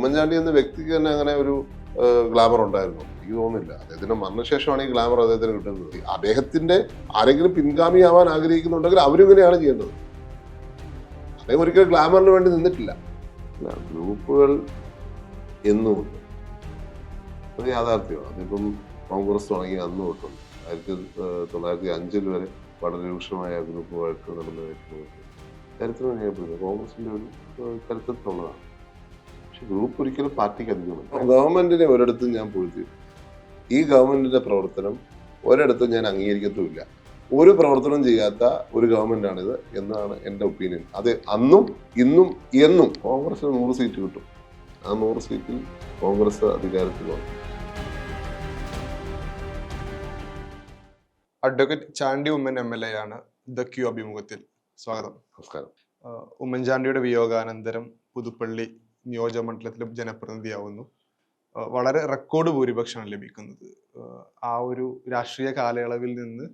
ഉമ്മൻചാണ്ടി എന്ന വ്യക്തിക്ക് തന്നെ അങ്ങനെ ഒരു ഗ്ലാമർ ഉണ്ടായിരുന്നു. എനിക്ക് തോന്നുന്നില്ല. അദ്ദേഹത്തിന്റെ മരണശേഷമാണ് ഈ ഗ്ലാമർ അദ്ദേഹത്തിന് കിട്ടുന്നത്. അദ്ദേഹത്തിന്റെ ആരെങ്കിലും പിൻഗാമിയാവാൻ ആഗ്രഹിക്കുന്നുണ്ടെങ്കിൽ അവരും ഇങ്ങനെയാണ് ചെയ്യേണ്ടത്. അദ്ദേഹം ഒരിക്കലും ഗ്ലാമറിന് വേണ്ടി നിന്നിട്ടില്ല. ഗ്രൂപ്പുകൾ എന്നുമുണ്ട് അത് യാഥാർത്ഥ്യമാണ്. അതിപ്പം കോൺഗ്രസ് തുടങ്ങി അന്ന് തൊട്ടും. ആയിരത്തി തൊള്ളായിരത്തി അഞ്ചിൽ വരെ വളരെ രൂക്ഷമായ ഗ്രൂപ്പ് വഴക്ക് നടന്ന ചരിത്രം കോൺഗ്രസിന്റെ ഒരു ചരിത്രത്തിലുള്ളതാണ്. ഗ്രൂപ്പ് ഒരിക്കലും പാർട്ടിക്ക് അധികമല്ല ഗവൺമെന്റിനെ ഒരിടത്തും ഞാൻ പൊഴുത്തി. ഈ ഗവൺമെന്റിന്റെ പ്രവർത്തനം ഒരിടത്തും ഞാൻ അംഗീകരിക്കത്തുമില്ല. ഒരു പ്രവർത്തനം ചെയ്യാത്ത ഒരു ഗവൺമെന്റാണിത് എന്നാണ് എന്റെ ഒപ്പീനിയൻ അത് അന്നും ഇന്നും എന്നും കോൺഗ്രസിന് നൂറ് സീറ്റ് കിട്ടും. ആ നൂറ് സീറ്റിൽ കോൺഗ്രസ് അധികാരത്തിൽ വന്നു. Advocate Chandy Oommen M L A ആണ് ദ ക്യൂ അഭിമുഖത്തിൽ. സ്വാഗതം. നമസ്കാരം. ഉമ്മൻചാണ്ടിയുടെ വിയോഗാനന്തരം പുതുപ്പള്ളി നിയോജകമണ്ഡലത്തിലും ജനപ്രതിനിധിയാവുന്നു. വളരെ റെക്കോർഡ് ഭൂരിപക്ഷമാണ് ലഭിക്കുന്നത്. ആ ഒരു രാഷ്ട്രീയ കാലയളവിൽ നിന്ന്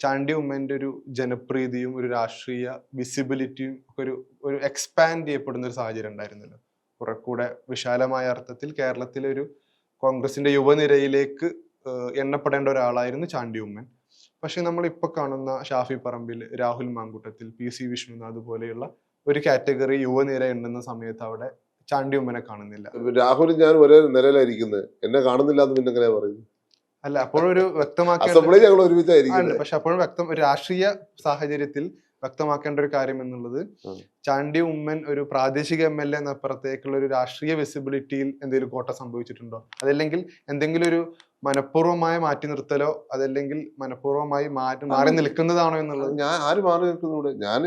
ചാണ്ടി ഉമ്മന്റെ ഒരു ജനപ്രീതിയും ഒരു രാഷ്ട്രീയ വിസിബിലിറ്റിയും ഒക്കെ ഒരു ഒരു എക്സ്പാൻഡ് ചെയ്യപ്പെടുന്ന ഒരു സാഹചര്യം ഉണ്ടായിരുന്നല്ലോ. കുറെ കൂടെ വിശാലമായ അർത്ഥത്തിൽ കേരളത്തിലെ ഒരു കോൺഗ്രസിന്റെ യുവനിരയിലേക്ക് എണ്ണപ്പെടേണ്ട ഒരാളായിരുന്നു ചാണ്ടി ഉമ്മൻ. പക്ഷെ നമ്മൾ ഇപ്പൊ കാണുന്ന ഷാഫി പറമ്പിൽ രാഹുൽ മാങ്കുട്ടത്തിൽ പി സി വിഷ്ണുനാഥ് പോലെയുള്ള ഒരു കാറ്റഗറി യുവനിര ഉണ്ടെന്ന സമയത്ത് അവിടെ ചാണ്ടി ഉമ്മനെ കാണുന്നില്ല. രാഹുലും ഞാൻ ഒരേ നിലയിലായിരിക്കുന്നത് എന്നെ കാണുന്നില്ല എന്ന് പിന്നെ എങ്ങനെയാ പറയുന്നത് അല്ല അപ്പോഴൊരു വ്യക്തമാക്കി പക്ഷെ അപ്പോഴും വ്യക്തം രാഷ്ട്രീയ സാഹചര്യത്തിൽ വ്യക്തമാക്കേണ്ട ഒരു കാര്യം എന്നുള്ളത് ചാണ്ടി ഉമ്മൻ ഒരു പ്രാദേശിക എം എൽ എ എന്നപ്പുറത്തേക്കുള്ള ഒരു രാഷ്ട്രീയ വിസിബിലിറ്റിയിൽ എന്തെങ്കിലും കോട്ട സംഭവിച്ചിട്ടുണ്ടോ? അതല്ലെങ്കിൽ എന്തെങ്കിലും ഒരു മനഃപൂർവമായ മാറ്റി നിർത്തലോ അതല്ലെങ്കിൽ മനഃപൂർവമായി മാറ്റി മാറി നിൽക്കുന്നതാണോ എന്നുള്ളത്? ഞാൻ ആര് മാറി നിൽക്കുന്നുണ്ട്? ഞാൻ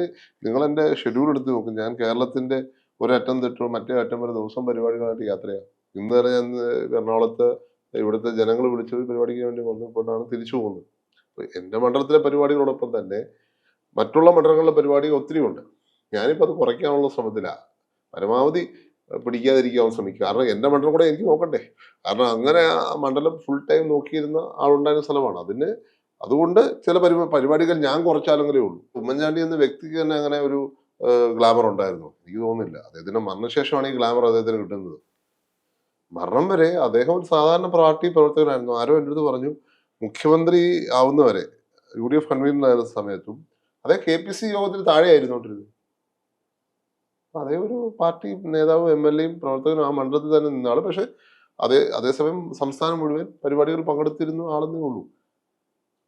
നിങ്ങൾ എന്റെ ഷെഡ്യൂൾ എടുത്ത് നോക്കും. ഞാൻ കേരളത്തിന്റെ ഒരറ്റം തൊട്ട് മറ്റേ അറ്റം വരെ ദിവസം പരിപാടികളായിട്ട് യാത്രയാണ് ഇന്ന് വരെ ഞാൻ എറണാകുളത്ത് ഇവിടുത്തെ ജനങ്ങൾ വിളിച്ച ഒരു പരിപാടിക്ക് വേണ്ടി വന്നപ്പോഴാണ് തിരിച്ചു പോകുന്നത്. എന്റെ മണ്ഡലത്തിലെ പരിപാടികളോടൊപ്പം തന്നെ മറ്റുള്ള മണ്ഡലങ്ങളിലെ പരിപാടി ഒത്തിരി ഉണ്ട് ഞാനിപ്പോൾ അത് കുറയ്ക്കാനുള്ള ശ്രമത്തിലാണ് പരമാവധി പിടിക്കാതിരിക്കാൻ ശ്രമിക്കുക. കാരണം എന്റെ മണ്ഡലം കൂടെ എനിക്ക് നോക്കണ്ടേ. കാരണം അങ്ങനെ ആ മണ്ഡലം ഫുൾ ടൈം നോക്കിയിരുന്ന ആളുണ്ടായിരുന്ന സ്ഥലമാണ്. അതിന് അതുകൊണ്ട് ചില പരി പരിപാടികൾ ഞാൻ കുറച്ചാലെങ്കിലേ ഉള്ളൂ. ഉമ്മൻചാണ്ടി എന്ന വ്യക്തിക്ക് തന്നെ അങ്ങനെ ഒരു ഗ്ലാമർ ഉണ്ടായിരുന്നു. എനിക്ക് തോന്നുന്നില്ല. അദ്ദേഹത്തിന്റെ മരണശേഷമാണ് ഈ ഗ്ലാമർ അദ്ദേഹത്തിന് കിട്ടുന്നത്. മരണം വരെ അദ്ദേഹം ഒരു സാധാരണ പാർട്ടി പ്രവർത്തകനായിരുന്നു. ആരോ എന്റെ അടുത്ത് പറഞ്ഞു മുഖ്യമന്ത്രി ആവുന്നവരെ യു ഡി എഫ് കൺവീനർ ആയിരുന്ന സമയത്തും അതേ കെ പി സി യോഗത്തിൽ താഴെയായിരുന്നോണ്ടിരുന്നത്. അപ്പൊ അതേ ഒരു പാർട്ടി നേതാവും എം എൽ എയും പ്രവർത്തകനും ആ മണ്ഡലത്തിൽ തന്നെ നിന്ന ആൾ പക്ഷെ അതേ അതേസമയം സംസ്ഥാനം മുഴുവൻ പരിപാടികൾ പങ്കെടുത്തിരുന്നു ആളെന്നേ ഉള്ളൂ.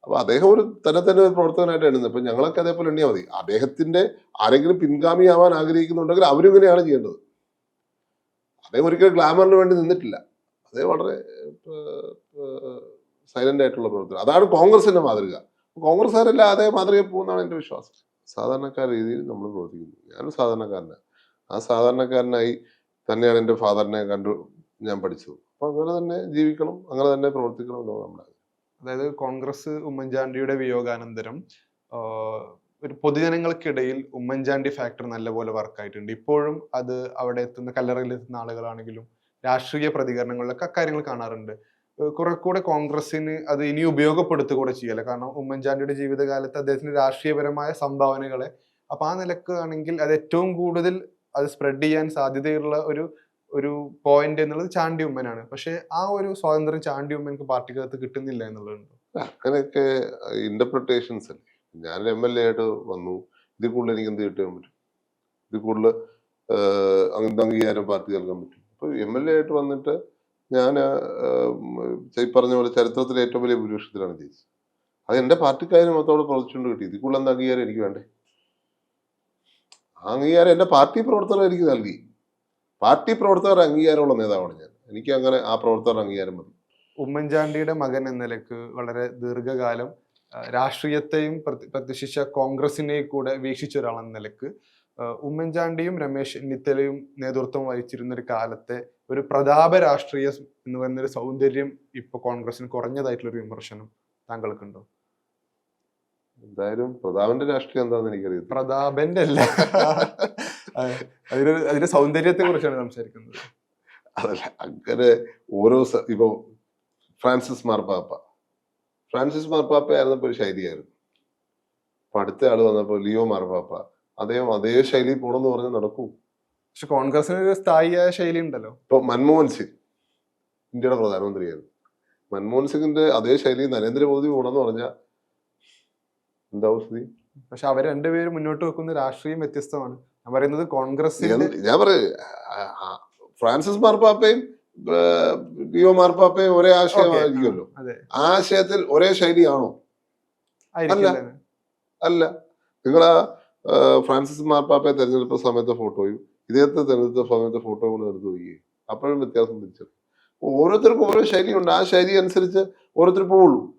അപ്പൊ അദ്ദേഹം ഒരു തന്നെ തന്നെ ഒരു പ്രവർത്തകനായിട്ട് എണ്ണുന്നത്. അപ്പൊ ഞങ്ങളൊക്കെ അതേപോലെ എണ്ണിയാൽ മതി. അദ്ദേഹത്തിന്റെ ആരെങ്കിലും പിൻഗാമിയാവാൻ ആഗ്രഹിക്കുന്നുണ്ടെങ്കിൽ അവരും ഇങ്ങനെയാണ് ചെയ്യേണ്ടത്. അദ്ദേഹം ഒരിക്കലും ഗ്ലാമറിന് വേണ്ടി നിന്നിട്ടില്ല. അതേ വളരെ സൈലന്റ് ആയിട്ടുള്ള പ്രവർത്തനം അതാണ് കോൺഗ്രസിന്റെ മാതൃക. കോൺഗ്രസ്സുകാരെല്ലാം അതേ മാതൃകയിൽ പോകുന്നതാണ് എന്റെ വിശ്വാസം. സാധാരണക്കാർ രീതിയിൽ നമ്മൾ പ്രവർത്തിക്കുന്നു. ഞാനൊരു സാധാരണക്കാരനാണ് ആ സാധാരണക്കാരനായി തന്നെയാണ് എന്റെ ഫാദറിനെ കണ്ടു ഞാൻ പഠിച്ചത്. അപ്പൊ അങ്ങനെ തന്നെ ജീവിക്കണം അങ്ങനെ തന്നെ പ്രവർത്തിക്കണം എന്നുള്ളത് നമ്മുടെ അതായത് കോൺഗ്രസ് ഉമ്മൻചാണ്ടിയുടെ വിയോഗാനന്തരം ഒരു പൊതുജനങ്ങൾക്കിടയിൽ ഉമ്മൻചാണ്ടി ഫാക്ടർ നല്ലപോലെ വർക്കായിട്ടുണ്ട്. ഇപ്പോഴും അത് അവിടെ എത്തുന്ന കല്ലറയിൽ എത്തുന്ന ആളുകളാണെങ്കിലും രാഷ്ട്രീയ പ്രതികരണങ്ങളിലൊക്കെ അക്കാര്യങ്ങൾ കാണാറുണ്ട്. കുറെ കൂടെ കോൺഗ്രസിന് അത് ഇനി ഉപയോഗപ്പെടുത്തുകൂടെ ചെയ്യല കാരണം ഉമ്മൻചാണ്ടിയുടെ ജീവിതകാലത്ത് അദ്ദേഹത്തിന്റെ രാഷ്ട്രീയപരമായ സംഭാവനകളെ അപ്പൊ ആ നിലയ്ക്ക് ആണെങ്കിൽ അത് ഏറ്റവും കൂടുതൽ അത് സ്പ്രെഡ് ചെയ്യാൻ സാധ്യതയുള്ള ഒരു ഒരു പോയിന്റ് എന്നുള്ളത് ചാണ്ടി ഉമ്മനാണ്. പക്ഷെ ആ ഒരു സ്വാതന്ത്ര്യം ചാണ്ടി ഉമ്മൻക്ക് പാർട്ടിക്കകത്ത് കിട്ടുന്നില്ല എന്നുള്ളതുണ്ട്. അങ്ങനെയൊക്കെ ഇന്റർപ്രിട്ടേഷൻസ് അല്ലേ? ഞാൻ എം എൽ എ ആയിട്ട് വന്നു. ഇതിൽ കൂടുതൽ എനിക്ക് എന്ത് കിട്ടാൻ പറ്റും? ഇതിൽ കൂടുതൽ അംഗീകാരം പാർട്ടി നൽകാൻ പറ്റും? അപ്പൊ എം എൽ എ ആയിട്ട് വന്നിട്ട് ഞാൻ ഈ പറഞ്ഞ പോലെ ചരിത്രത്തിലെ ഏറ്റവും വലിയ ഭൂരിപക്ഷത്തിലാണ് ജയിച്ചത് അത് എന്റെ പാർട്ടിക്കാരെ മൊത്തം പ്രവർത്തിച്ചുകൊണ്ട് കിട്ടി. ഇതിൽ കൂടുതൽ അംഗീകാരം എനിക്ക് വേണ്ടേ? അംഗീകാരം എന്റെ പാർട്ടി പ്രവർത്തകർ എനിക്ക് നൽകി. പാർട്ടി പ്രവർത്തകർ അംഗീകാരമുള്ള നേതാവാണ് ഞാൻ. എനിക്ക് അങ്ങനെ ആ പ്രവർത്തകർ അംഗീകാരം മതി. ഉമ്മൻചാണ്ടിയുടെ മകൻ എന്ന നിലയ്ക്ക് വളരെ ദീർഘകാലം രാഷ്ട്രീയത്തെയും പ്രതിഷിച്ച കോൺഗ്രസിനെയും കൂടെ വീക്ഷിച്ച ഒരാളെന്ന നിലയ്ക്ക് ഉമ്മൻചാണ്ടിയും രമേശ് ചെന്നിത്തലയും നേതൃത്വം വഹിച്ചിരുന്ന ഒരു കാലത്തെ ഒരു പ്രതാപ രാഷ്ട്രീയ എന്ന് പറയുന്ന ഒരു സൗന്ദര്യം ഇപ്പൊ കോൺഗ്രസിന് കുറഞ്ഞതായിട്ടുള്ള ഒരു വിമർശനം താങ്കൾക്കുണ്ടോ എന്തായാലും പ്രതാപന്റെ രാഷ്ട്രീയം എന്താണെന്ന് എനിക്കറിയാം പ്രതാപന്റെ അല്ല. അതിന് അതിന്റെ സൗന്ദര്യത്തെ കുറിച്ചാണ് സംസാരിക്കുന്നത്. അതല്ല അങ്ങനെ ഓരോ ഇപ്പൊ ഫ്രാൻസിസ് മാർപ്പാപ്പ. ഫ്രാൻസിസ് മാർപ്പാപ്പ ആയിരുന്നപ്പോ ഒരു ശൈലിയായിരുന്നു. അപ്പൊ അടുത്ത ആൾ വന്നപ്പോ ലിയോ മാർപ്പാപ്പ. അദ്ദേഹം അതേ ശൈലി പോണെന്ന് പറഞ്ഞ് നടക്കൂ. പക്ഷെ കോൺഗ്രസിന് ഒരു സ്ഥായിയായ ശൈലി ഉണ്ടല്ലോ. ഇപ്പൊ മൻമോഹൻ സിംഗ് ഇന്ത്യയുടെ പ്രധാനമന്ത്രിയായിരുന്നു. മൻമോഹൻ സിംഗിന്റെ അതേ ശൈലി നരേന്ദ്രമോദി പോണെന്ന് പറഞ്ഞ എന്താ സ്ഥിതി പക്ഷെ അവർ രണ്ടുപേരും മുന്നോട്ട് വെക്കുന്ന രാഷ്ട്രീയം വ്യത്യസ്തമാണ്. ഞാൻ പറയുന്നത് കോൺഗ്രസ് ഞാൻ പറയ ഫ്രാൻസിസ് മാർപ്പാപ്പയും ഡിയോ മാർപ്പാപ്പയും ഒരേ ആശയമായിരിക്കുമല്ലോ. ആശയത്തിൽ ഒരേ ശൈലിയാണോ? അല്ല. അല്ല. ആ, ഫ്രാൻസിസ് മാർപ്പാപ്പയെ തെരഞ്ഞെടുപ്പ് സമയത്തെ ഫോട്ടോയും ഇദ്ദേഹത്തെ തെരഞ്ഞെടുത്ത സമയത്തെ ഫോട്ടോ കൂടെ എടുത്ത് നോക്കിയേ അപ്പോഴും വ്യത്യാസം തിരിച്ചത്. ഓരോരുത്തർക്കും ഓരോ ശൈലിയുണ്ട്. ആ ശൈലി അനുസരിച്ച് ഓരോരുത്തർ പോവുള്ളൂ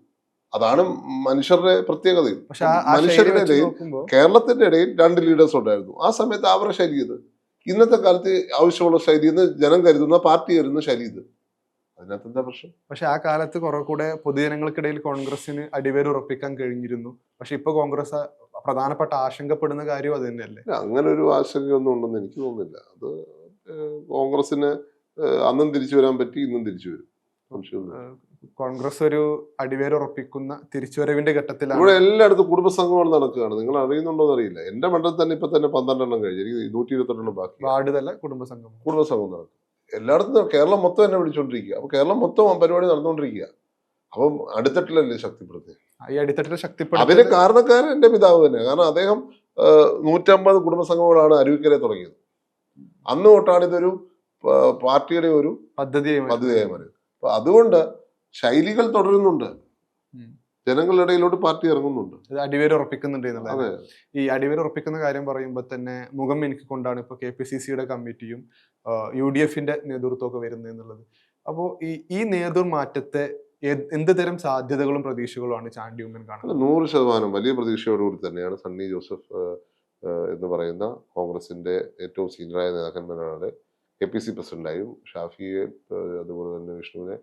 അതാണ് മനുഷ്യരുടെ പ്രത്യേകത മനുഷ്യരുടെ ഇടയിൽ കേരളത്തിന്റെ ഇടയിൽ രണ്ട് ലീഡേഴ്സ് ഉണ്ടായിരുന്നു. ആ സമയത്ത് അവരുടെ ശൈലി ഇത്. ഇന്നത്തെ കാലത്ത് ആവശ്യമുള്ള ശൈലി എന്ന് ജനം കരുതുന്ന പാർട്ടി കരുതുന്ന ശൈലി ഇത്. അതിനകത്ത് എന്താ പ്രശ്നം? പക്ഷെ ആ കാലത്ത് കുറെ കൂടെ പൊതുജനങ്ങൾക്കിടയിൽ കോൺഗ്രസിന് അടിവേരുറപ്പിക്കാൻ കഴിഞ്ഞിരുന്നു. പക്ഷെ ഇപ്പൊ കോൺഗ്രസ് പ്രധാനപ്പെട്ട ആശങ്കപ്പെടുന്ന കാര്യം അത് തന്നെയല്ലേ? അങ്ങനെ ഒരു ആശങ്കയൊന്നും ഉണ്ടെന്ന് എനിക്ക് തോന്നുന്നില്ല. അത് കോൺഗ്രസിന് അന്നും തിരിച്ചു വരാൻ പറ്റി ഇന്നും തിരിച്ചു വരും. കോൺഗ്രസ് ഒരു അടിവേരുറപ്പിക്കുന്ന ഉറപ്പിക്കുന്ന ഘട്ടത്തിലാണ്. ഇവിടെ എല്ലായിടത്തും കുടുംബ സംഘങ്ങൾ നടക്കുകയാണ്. നിങ്ങൾ അറിയുന്നുണ്ടോ എന്നറിയില്ല. എന്റെ മണ്ഡലത്തിൽ തന്നെ ഇപ്പൊ തന്നെ പന്ത്രണ്ടെണ്ണം കഴിഞ്ഞു. എനിക്ക് നൂറ്റി ഇരുപത്തെണ്ണം ബാക്കി. വാർഡ് തല കുടുംബ സംഘം കുടുംബ സംഘം നടക്കും. എല്ലായിടത്തും കേരളം മൊത്തം എന്നെ വിളിച്ചോണ്ടിരിക്കുക. അപ്പൊ കേരളം മൊത്തം പരിപാടി നടന്നുകൊണ്ടിരിക്കുക. അപ്പം അടുത്തിട്ടില്ലല്ലേ ശക്തിപ്പെടുത്തി? ഈ അടിത്തട്ടിലെ അതിന് കാരണക്കാരൻ എന്റെ പിതാവ് തന്നെ. കാരണം അദ്ദേഹം നൂറ്റമ്പത് കുടുംബസംഘങ്ങളാണ് അരുവിക്കരെ തുടങ്ങിയത്. അന്ന് തൊട്ടാണ് ഇതൊരു പാർട്ടിയുടെ ഒരു പദ്ധതിയായി മാറ്റി. പദ്ധതിയായി മാറിയത് അപ്പൊ അതുകൊണ്ട് ശൈലികൾ തുടരുന്നുണ്ട്. ജനങ്ങളുടെ ഇടയിലോട്ട് പാർട്ടി ഇറങ്ങുന്നുണ്ട്. അടിവേര് ഉറപ്പിക്കുന്നുണ്ട് എന്നുള്ളത്. ഈ അടിവേര് ഉറപ്പിക്കുന്ന കാര്യം പറയുമ്പോൾ തന്നെ മുഖം എനിക്ക് കൊണ്ടാണ് ഇപ്പൊ കെ പി സി സിയുടെ കമ്മിറ്റിയും യു ഡി എഫിന്റെ നേതൃത്വമൊക്കെ വരുന്നത് എന്നുള്ളത്. അപ്പോൾ ഈ ഈ നേതൃമാറ്റത്തെ എന്ത് തരം സാധ്യതകളും പ്രതീക്ഷകളുമാണ് ചാണ്ടി ഉമ്മൻ കാണുന്നത്? നൂറ് ശതമാനം. വലിയ പ്രതീക്ഷയോടുകൂടി തന്നെയാണ് സണ്ണി ജോസഫ് എന്ന് പറയുന്ന കോൺഗ്രസിന്റെ ഏറ്റവും സീനിയറായ നേതാക്കന്മാരാണ് കെ പി സി പ്രസിഡന്റായും ഷാഫിയെ അതുപോലെ തന്നെ വിഷ്ണുവിനെ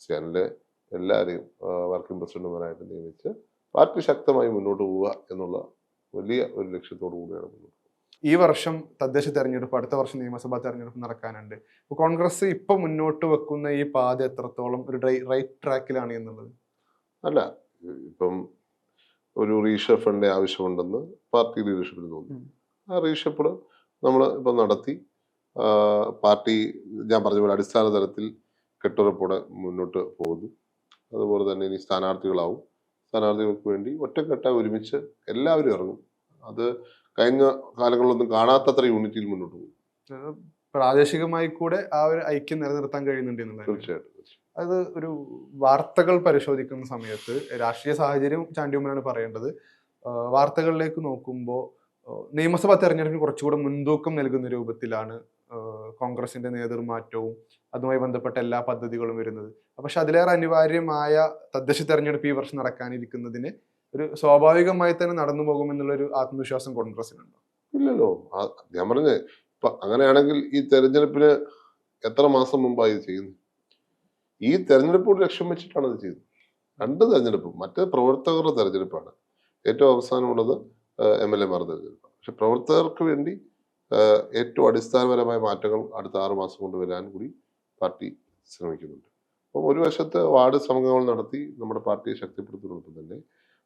സ്റ്റാനിലെ എല്ലാവരെയും വർക്കിംഗ് പ്രസിഡന്റുമാരായിട്ട് നിയമിച്ച് പാർട്ടി ശക്തമായി മുന്നോട്ട് പോവുക എന്നുള്ള വലിയ ഒരു ലക്ഷ്യത്തോടു കൂടിയാണ് മുന്നോട്ട് ഈ വർഷം തദ്ദേശ തെരഞ്ഞെടുപ്പ് അടുത്ത വർഷം നിയമസഭാ തെരഞ്ഞെടുപ്പ് നടക്കാനുണ്ട്. അപ്പോൾ കോൺഗ്രസ് ഇപ്പൊ മുന്നോട്ട് വെക്കുന്ന ഈ പാത എത്രത്തോളം ഒരു റൈറ്റ് ട്രാക്കിലാണ് എന്നുള്ളത്? അല്ല ഇപ്പം ഒരു റീഷഫിന്റെ ആവശ്യമുണ്ടെന്ന് പാർട്ടി ലീഡർഷിപ്പിന് തോന്നി. ആ റീഷഫിൾ നമ്മൾ ഇപ്പം നടത്തി. പാർട്ടി ഞാൻ പറഞ്ഞ പോലെ അടിസ്ഥാന തലത്തിൽ കെട്ടുറപ്പോടെ മുന്നോട്ട് പോകുന്നു. അതുപോലെ തന്നെ ഇനി സ്ഥാനാർത്ഥികളാവും. സ്ഥാനാർത്ഥികൾക്ക് വേണ്ടി ഒറ്റക്കെട്ടായി ഒരുമിച്ച് എല്ലാവരും ഇറങ്ങും. അത് കഴിഞ്ഞ കാലങ്ങളിലൊന്നും കാണാത്തത്ര യൂണിറ്റിയിൽ മുന്നോട്ട് പോകും. പ്രാദേശികമായി കൂടെ ആ ഒരു ഐക്യം നിലനിർത്താൻ കഴിയുന്നുണ്ട് എന്നുള്ളത് തീർച്ചയായിട്ടും അത് ഒരു വാർത്തകൾ പരിശോധിക്കുന്ന സമയത്ത് രാഷ്ട്രീയ സാഹചര്യം ചാണ്ടിയമ്മനാണ് പറയേണ്ടത്. വാർത്തകളിലേക്ക് നോക്കുമ്പോൾ നിയമസഭാ തെരഞ്ഞെടുപ്പിന് കുറച്ചുകൂടെ മുൻതൂക്കം നൽകുന്ന രൂപത്തിലാണ് കോൺഗ്രസിന്റെ നേതൃമാറ്റവും അതുമായി ബന്ധപ്പെട്ട എല്ലാ പദ്ധതികളും വരുന്നത്. പക്ഷെ അതിലേറെ അനിവാര്യമായ തദ്ദേശ തെരഞ്ഞെടുപ്പ് ഈ വർഷം നടക്കാനിരിക്കുന്നതിന് ഒരു സ്വാഭാവികമായി തന്നെ നടന്നു പോകുമെന്നുള്ള ഒരു ആത്മവിശ്വാസം കോൺഗ്രസിനുണ്ടോ ഇല്ലല്ലോ. ഞാൻ പറഞ്ഞേ ഇപ്പൊ അങ്ങനെയാണെങ്കിൽ ഈ തെരഞ്ഞെടുപ്പിന് എത്ര മാസം മുമ്പായി ഇത് ഈ തെരഞ്ഞെടുപ്പോട് ലക്ഷ്യം വെച്ചിട്ടാണ് ഇത് ചെയ്യുന്നത് രണ്ട് തെരഞ്ഞെടുപ്പും മറ്റേ പ്രവർത്തകരുടെ തെരഞ്ഞെടുപ്പാണ്. ഏറ്റവും അവസാനമുള്ളത് എം എൽ എമാർ തെരഞ്ഞെടുപ്പാണ്. പക്ഷെ പ്രവർത്തകർക്ക് വേണ്ടി ഏറ്റവും അടിസ്ഥാനപരമായ മാറ്റങ്ങൾ അടുത്ത ആറു മാസം കൊണ്ട് വരാൻ കൂടി പാർട്ടി ശ്രമിക്കുന്നുണ്ട്. അപ്പം ഒരു വശത്ത് വാർഡ് സംഗമങ്ങൾ നടത്തി നമ്മുടെ പാർട്ടിയെ ശക്തിപ്പെടുത്തുന്നതോടൊപ്പം തന്നെ